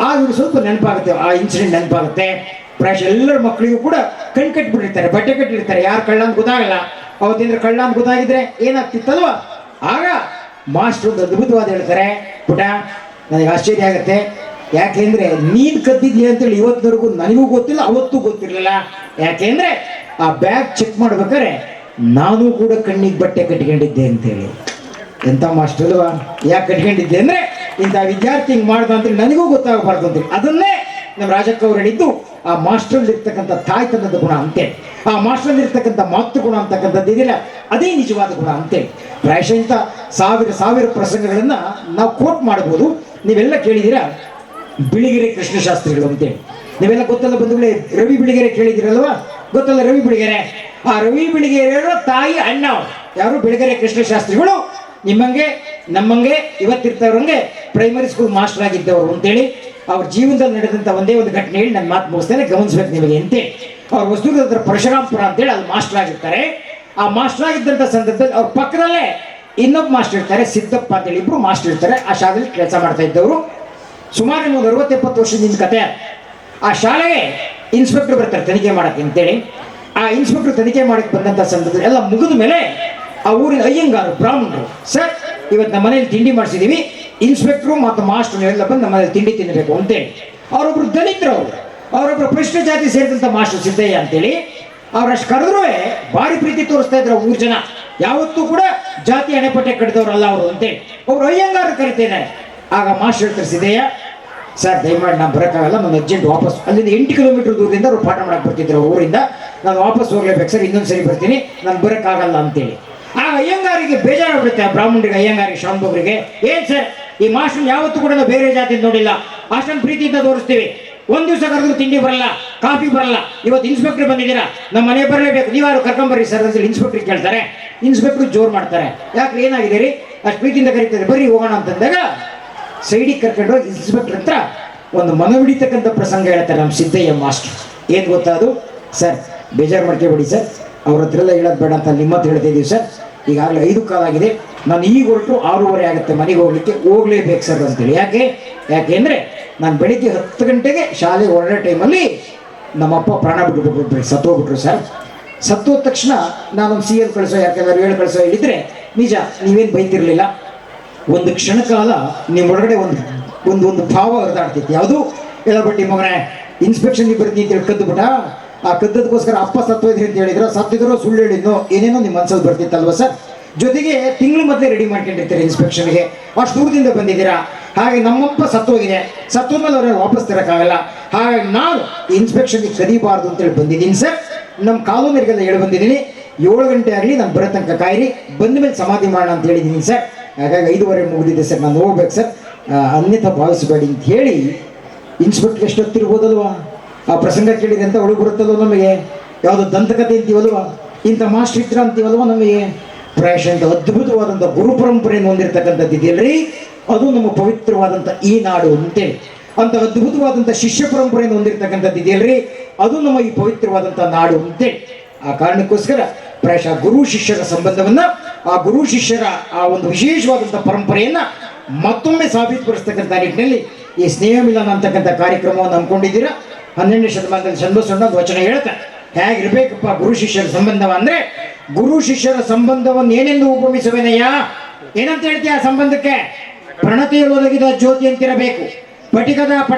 ಆದ್ರೂ ಸ್ವಲ್ಪ ನೆನಪಾಗುತ್ತೆ. ಆ ಇನ್ಸಿಡೆಂಟ್ ನೆನಪಾಗುತ್ತೆ. ಪ್ರಾಯಶಃ ಎಲ್ಲರ ಮಕ್ಕಳಿಗೂ ಕೂಡ ಕಣ್ ಕಟ್ಬಿಟ್ಟಿರ್ತಾರೆ, ಬಟ್ಟೆ ಕಟ್ಟಿರ್ತಾರೆ. ಯಾರು ಕಳ್ಳ ಅಂತ ಗೊತ್ತಾಗಲ್ಲ. ಅವತ್ತಿಂದ್ರ ಕಳ್ಳ ಅಂತ ಗೊತ್ತಾಗಿದ್ರೆ ಏನಾಗ್ತಿತ್ತಲ್ವ? ಆಗ ಮಾಸ್ಟರ್ ಒಂದು ಅದ್ಭುತವಾದ ಹೇಳ್ತಾರೆ. ಪುಟ, ನನಗೆ ಆಶ್ಚರ್ಯ ಆಗುತ್ತೆ. ಯಾಕೆಂದ್ರೆ ನೀನ್ ಕದ್ದಿದ್ಯಾ ಅಂತೇಳಿ ಇವತ್ತಿನವರೆಗೂ ನನಗೂ ಗೊತ್ತಿಲ್ಲ, ಅವತ್ತೂ ಗೊತ್ತಿರಲಿಲ್ಲ. ಯಾಕೆಂದ್ರೆ ಆ ಬ್ಯಾಗ್ ಚೆಕ್ ಮಾಡ್ಬೇಕಾರೆ ನಾನು ಕೂಡ ಕಣ್ಣಿಗೆ ಬಟ್ಟೆ ಕಟ್ಕೊಂಡಿದ್ದೆ ಅಂತೇಳಿ. ಎಂತ ಮಾಸ್ಟರ್ ಅಲ್ವಾ? ಯಾಕೆ ಕಟ್ಕೊಂಡಿದ್ದೆ ಅಂದ್ರೆ ಇಂಥ ವಿದ್ಯಾರ್ಥಿ ಹಿಂಗ್ ಮಾಡ್ದ ಅಂತೇಳಿ ನನಗೂ ಗೊತ್ತಾಗಬಾರ್ದು ಅಂತೇಳಿ. ಅದನ್ನೇ ನಮ್ಮ ರಾಜಕ್ಕ ಅವ್ರು ಹೇಳಿದ್ದು, ಆ ಮಾಸ್ಟರ್ ಇರ್ತಕ್ಕಂಥ ತಾಯ್ತನದ ಗುಣ ಅಂತೇಳಿ ಆ ಮಾಸ್ಟರ್ ಇರ್ತಕ್ಕಂಥ ಮಾತೃ ಗುಣ ಅಂತಕ್ಕಂಥದ್ದು ಇದೆಯಲ್ಲ ಅದೇ ನಿಜವಾದ ಗುಣ ಅಂತೇಳಿ ಪ್ರಾಯಶಃ ಸಾವಿರ ಸಾವಿರ ಪ್ರಸಂಗಗಳನ್ನು ನಾವು ಕೋಟ್ ಮಾಡ್ಬೋದು. ನೀವೆಲ್ಲ ಕೇಳಿದ್ದೀರಾ? ಬಿಳಿಗೆರೆ ಕೃಷ್ಣಶಾಸ್ತ್ರಿಗಳು ಅಂತೇಳಿ ನೀವೆಲ್ಲ ಗೊತ್ತಲ್ಲ ಬಂಧುಗಳೇ, ರವಿ ಬಿಳಿಗೆರೆ ಕೇಳಿದಿರಲ್ವಾ ಗೊತ್ತಲ್ಲ ರವಿ ಬಿಳಿಗೆರೆ? ಆ ರವಿ ಬಿಳಿಗೆರೆ ತಾಯಿ ಅಣ್ಣ. ಯಾರು? ಬಿಳಿಗೆರೆ ಕೃಷ್ಣಶಾಸ್ತ್ರಿಗಳು. ನಿಮ್ಮಂಗೆ, ನಮ್ಮಂಗೆ, ಇವತ್ತಿರ್ತವ್ರಂಗೆ ಪ್ರೈಮರಿ ಸ್ಕೂಲ್ ಮಾಸ್ಟರ್ ಆಗಿದ್ದವರು ಅಂತೇಳಿ ಅವ್ರ ಜೀವನದಲ್ಲಿ ನಡೆದಂಥ ಒಂದೇ ಒಂದು ಘಟನೆ ಹೇಳಿ ನನ್ನ ಮಾತು ಮುಗಿಸ್ತೇನೆ, ಗಮನಿಸ್ಬೇಕು ನಿಮಗೆ ಅಂತೇಳಿ ಅವ್ರ ವಸ್ತುಗಳ ಹತ್ರ ಅಂತ ಅಂತೇಳಿ ಅಲ್ಲಿ ಮಾಸ್ಟರ್ ಆಗಿರ್ತಾರೆ. ಆ ಮಾಸ್ಟರ್ ಆಗಿದ್ದಂಥ ಸಂದರ್ಭದಲ್ಲಿ ಅವ್ರ ಪಕ್ಕದಲ್ಲೇ ಇನ್ನೊಬ್ಬ ಮಾಸ್ಟರ್ ಇರ್ತಾರೆ, ಸಿದ್ದಪ್ಪ ಅಂತೇಳಿ ಇಬ್ರು ಮಾಸ್ಟರ್ ಇರ್ತಾರೆ. ಆ ಶಾಲೆಯಲ್ಲಿ ಕೆಲಸ ಮಾಡ್ತಾ ಇದ್ದವರು. ಸುಮಾರು ಒಂದು ಅರವತ್ತೆಪ್ಪತ್ತು ವರ್ಷದಿಂದ ಕತೆ. ಆ ಶಾಲೆಗೆ ಇನ್ಸ್ಪೆಕ್ಟರ್ ಬರ್ತಾರೆ ತನಿಖೆ ಮಾಡಕ್ಕೆ ಅಂತೇಳಿ. ಆ ಇನ್ಸ್ಪೆಕ್ಟರ್ ತನಿಖೆ ಮಾಡಕ್ಕೆ ಬಂದಂಥ ಸಂದರ್ಭದಲ್ಲಿ ಎಲ್ಲ ಮುಗಿದ ಮೇಲೆ ಆ ಊರಿನ ಅಯ್ಯಂಗಾರು, ಬ್ರಾಹ್ಮಣರು, ಸರ್, ಇವತ್ತು ನಮ್ಮ ಮನೇಲಿ ತಿಂಡಿ ಮಾಡಿಸಿದ್ದೀವಿ ಇನ್ಸ್ಪೆಕ್ಟ್ರು ಮತ್ತು ಮಾಸ್ಟರ್ ಎಲ್ಲ ಬಂದು ನಮ್ಮ ಮನೇಲಿ ತಿಂಡಿ ತಿನ್ನಬೇಕು ಅಂತೇಳಿ. ಅವರೊಬ್ರು ದಲಿತರು ಅವರು. ಅವರೊಬ್ಬರು ಪ್ರಶ್ನೆ ಜಾತಿ ಸೇರಿದಂಥ ಮಾಸ್ಟರ್ ಸಿದ್ದಯ್ಯ ಅಂತೇಳಿ. ಅವ್ರಷ್ಟು ಕರೆದ್ರೂ ಭಾರಿ ಪ್ರೀತಿ ತೋರಿಸ್ತಾ ಇದ್ರು ಮೂರು ಜನ. ಯಾವತ್ತೂ ಕೂಡ ಜಾತಿ ಅಣೆಪಟ್ಟೆ ಕಟ್ಟಿದವರಲ್ಲ ಅವರು ಅಂತೇಳಿ. ಒಬ್ರು ಅಯ್ಯಂಗಾರು ಕರಿತಿದ್ದಾರೆ ಆಗ ಮಾಸ್ಟರ್ ಸಿದ್ದಯ್ಯ ಸರ್ ದಯಮಾಡಿ ನಾನು ಬರೋಕ್ಕಾಗಲ್ಲ ನಾನು ಅರ್ಜೆಂಟ್ ವಾಪಸ್, ಅಲ್ಲಿಂದ ಎಂಟು ಕಿಲೋಮೀಟರ್ ದೂರದಿಂದ ಅವರು ಪಾಠ ಮಾಡಕ್ಕೆ ಬರ್ತಿದ್ರು ಊರಿಂದ. ನಾನು ವಾಪಸ್ ಹೋಗ್ಲೇಬೇಕು ಸರ್ ಇನ್ನೊಂದು ಸರಿ ಬರ್ತೀನಿ, ನಾನು ಬರೋಕ್ಕಾಗಲ್ಲ ಅಂತೇಳಿ. ಆ ಅಯ್ಯಂಗಾರಿಗೆ ಬೇಜಾರಾಗ್ಬಿಡುತ್ತೆ ಆ ಬ್ರಾಹ್ಮಣರಿಗೆ ಅಯ್ಯಂಗಾರಿಗೆ ಶಾಂಭೋಗ್ರಿಗೆ ಏನು ಸರ್ ಈ ಮಾಸ್ಟರ್ ಯಾವತ್ತೂ ಕೂಡ ಬೇರೆ ಜಾತಿ ನೋಡಿಲ್ಲ. ಮಾಸ್ಟರ್ ಪ್ರೀತಿಯಿಂದ ತೋರಿಸ್ತೀವಿ. ಒಂದು ದಿವಸ ಕರೆದ್ರು ತಿಂಡಿ ಬರಲ್ಲ, ಕಾಫಿ ಬರಲ್ಲ. ಇವತ್ತು ಇನ್ಸ್ಪೆಕ್ಟರ್ ಬಂದಿದ್ದೀರಾ? ನಮ್ಮ ಮನೆ ಬರಲೇಬೇಕು. ನೀವಾರು ಕರ್ಕೊಂಬರ್ರಿ ಸರ್ ಅಂತ ಇನ್ಸ್ಪೆಕ್ಟರ್ ಕೇಳ್ತಾರೆ. ಇನ್ಸ್ಪೆಕ್ಟರ್ ಜೋರು ಮಾಡ್ತಾರೆ. ಯಾಕೆ ಏನಾಗಿದೆ ರೀ? ಅಷ್ಟು ಪ್ರೀತಿಯಿಂದ ಕರೀತಾರೆ ಬರ್ರಿ, ಹೋಗೋಣ ಅಂತಂದಾಗ ಸೈಡಿಗೆ ಕರ್ಕೊಂಡು ಹೋಗಿ ಇನ್ಸ್ಪೆಕ್ಟರ್ ಹತ್ರ ಒಂದು ಮನವಿಡಿತಕ್ಕಂಥ ಪ್ರಸಂಗ ಹೇಳ್ತಾರೆ ನಮ್ಮ ಸಿದ್ದಯ್ಯ ಮಾಸ್ಟರ್. ಏನು ಗೊತ್ತಾ ಅದು? ಸರ್, ಬೇಜಾರು ಮಾಡ್ಕೊಬೇಡಿ ಸರ್. ಅವ್ರ ಹತ್ರ ಎಲ್ಲ ಹೇಳೋದು ಬೇಡ ಅಂತ ನಿಮ್ಮ ಹತ್ರ ಹೇಳ್ತಿದ್ದೀವಿ ಸರ್. ಈಗಾಗಲೇ ಐದು ಕಾಲ ಆಗಿದೆ. ನಾನು ಈಗ ಹೊರಟು ಆರೂವರೆ ಆಗುತ್ತೆ ಮನೆಗೆ ಹೋಗ್ಲಿಕ್ಕೆ ಹೋಗ್ಲೇಬೇಕು ಸರ್ ಅಂತೇಳಿ. ಯಾಕೆ? ಯಾಕೆಂದ್ರೆ ನಾನು ಬೆಳಿಗ್ಗೆ ಹತ್ತು ಗಂಟೆಗೆ ಶಾಲೆ ಹೊರಡೋ ಟೈಮಲ್ಲಿ ನಮ್ಮಪ್ಪ ಪ್ರಾಣ ಬಿಟ್ಬಿಟ್ಬಿಟ್ರಿ ಸತ್ತೋಗ್ಬಿಟ್ರು ಸರ್. ಸತ್ತೋದ ತಕ್ಷಣ ನಾನೊಂದು ಸಿ ಎಲ್ ಕಳಿಸೋ ಯಾಕೆಂದ್ರೆ ಹೇಳಿ ಕಳಿಸೋ ಹೇಳಿದ್ರೆ, ನಿಜ, ನೀವೇನು ಬೈತಿರ್ಲಿಲ್ಲ. ಒಂದು ಕ್ಷಣ ಕಾಲ ನಿಮ್ಮ ಒಳಗಡೆ ಒಂದು ಒಂದು ಒಂದು ಭಾವ ಹರಿದಾಡ್ತೈತಿ. ಯಾವುದು? ಹೇಳಬಟ್ಟಿ ಮಗನೇ ಇನ್ಸ್ಪೆಕ್ಷನ್ಗೆ ಬರ್ತೀನಿ ಅಂತ ಹೇಳಿ ಕದ್ದುಬಿಟ್ಟ? ಆ ಕದ್ದದಕ್ಕೋಸ್ಕರ ಅಪ್ಪ ಸತ್ತೋದ್ರಿ ಅಂತ ಹೇಳಿದ್ರು, ಸತ್ತಿದ್ರು ಸುಳ್ಳು ಹೇಳಿದ್ನೋ, ಏನೇನೋ ನಿಮ್ಮ ಮನಸ್ಸಲ್ಲಿ ಬರ್ತಿತ್ತಲ್ವ ಸರ್? ಜೊತೆಗೆ ತಿಂಗಳು ಮೊದಲೇ ರೆಡಿ ಮಾಡ್ಕೊಂಡಿರ್ತೀರಿ ಇನ್ಸ್ಪೆಕ್ಷನ್ಗೆ ಅಷ್ಟು ದೂರದಿಂದ ಬಂದಿದ್ದೀರಾ? ಹಾಗೆ ನಮ್ಮಪ್ಪ ಸತ್ತೋಗಿದೆ ಸತ್ತೋದ್ಮೇಲೆ ಅವ್ರಿಗೆ ವಾಪಸ್ ತರೋಕ್ಕಾಗಲ್ಲ. ಹಾಗಾಗಿ ನಾನು ಇನ್ಸ್ಪೆಕ್ಷನ್ಗೆ ಕದಿಬಾರ್ದು ಅಂತೇಳಿ ಬಂದಿದ್ದೀನಿ ಸರ್. ನಮ್ಮ ಕಾಲೋನಿಗೆಲ್ಲ ಹೇಳಿ ಬಂದಿದ್ದೀನಿ. ಏಳು ಗಂಟೆ ಆಗಲಿ ನಾನು ಬರೋ ತನಕ ಕಾಯಿರಿ. ಬಂದ ಮೇಲೆ ಸಮಾಧಿ ಮಾಡೋಣ ಅಂತ ಹೇಳಿದ್ದೀನಿ ಸರ್. ಹಾಗಾಗಿ ಐದುವರೆ ಮುಗಿದಿದೆ ಸರ್. ನಾನು ಹೋಗ್ಬೇಕು ಸರ್. ಅನ್ಯಥ ಭಾವಿಸಬೇಡಿ ಅಂತ ಹೇಳಿ ಇನ್ಸ್ಪೆಕ್ಟರ್ ಎಷ್ಟೊತ್ತಿರ್ಬೋದಲ್ವಾ ಆ ಪ್ರಸಂಗ ಕೇಳಿದೆ ಅಂತ ಒಳಗೆ ಬರುತ್ತಲ್ವ ನಮಗೆ? ಯಾವುದೋ ದಂತಕತೆ ಅಂತೀವಲ್ವಾ ಇಂಥ ಮಾಸ್ಟರ್ ಇದ್ರ ಅಂತೀವಲ್ವ ನಮಗೆ? ಪ್ರಾಯಶಃ ಅಂತ ಅದ್ಭುತವಾದಂಥ ಗುರು ಪರಂಪರೆಯನ್ನು ಹೊಂದಿರತಕ್ಕಂಥದ್ದು ಇದೆಯಲ್ರಿ? ಅದು ನಮ್ಮ ಪವಿತ್ರವಾದಂಥ ಈ ನಾಡು ಅಂತೇಳಿ ಅಂತ ಅದ್ಭುತವಾದಂಥ ಶಿಷ್ಯ ಪರಂಪರೆಯನ್ನು ಹೊಂದಿರತಕ್ಕಂಥದ್ದು ಇದೆಯಲ್ರಿ? ಅದು ನಮ್ಮ ಈ ಪವಿತ್ರವಾದಂಥ ನಾಡು ಅಂತೇಳಿ ಆ ಕಾರಣಕ್ಕೋಸ್ಕರ ಪ್ರಾಯಶಃ ಗುರು ಶಿಷ್ಯರ ಸಂಬಂಧವನ್ನ ಆ ಗುರು ಶಿಷ್ಯರ ಆ ಒಂದು ವಿಶೇಷವಾದಂಥ ಪರಂಪರೆಯನ್ನ ಮತ್ತೊಮ್ಮೆ ಸಾಬೀತುಪಡಿಸ್ತಕ್ಕಂಥ ನಿಟ್ಟಿನಲ್ಲಿ ಈ ಸ್ನೇಹ ಮಿಲನ ಅಂತಕ್ಕಂಥ ಕಾರ್ಯಕ್ರಮವನ್ನು ಹಮ್ಮಿಕೊಂಡಿದ್ದೀರಾ? ಹನ್ನೆರಡನೇ ಶತಮಾನದಲ್ಲಿ ಚಂದ್ರಸಣ್ಣ ಒಂದು ವಚನ ಹೇಳುತ್ತೆ ಹೇಗಿರ್ಬೇಕಪ್ಪ ಗುರು ಶಿಷ್ಯರ ಸಂಬಂಧವ ಅಂದ್ರೆ, ಗುರು ಶಿಷ್ಯರ ಸಂಬಂಧವನ್ನು ಏನೆಂದು ಉಪಮಿಸುವೆನಯ್ಯ? ಏನಂತ ಹೇಳ್ತೀಯ ಆ ಸಂಬಂಧಕ್ಕೆ? ಪ್ರಣತಿಯಲ್ಲಿ ಒದಗಿದ ಜ್ಯೋತಿ ಅಂತಿರಬೇಕು. ಪಟಿಕದ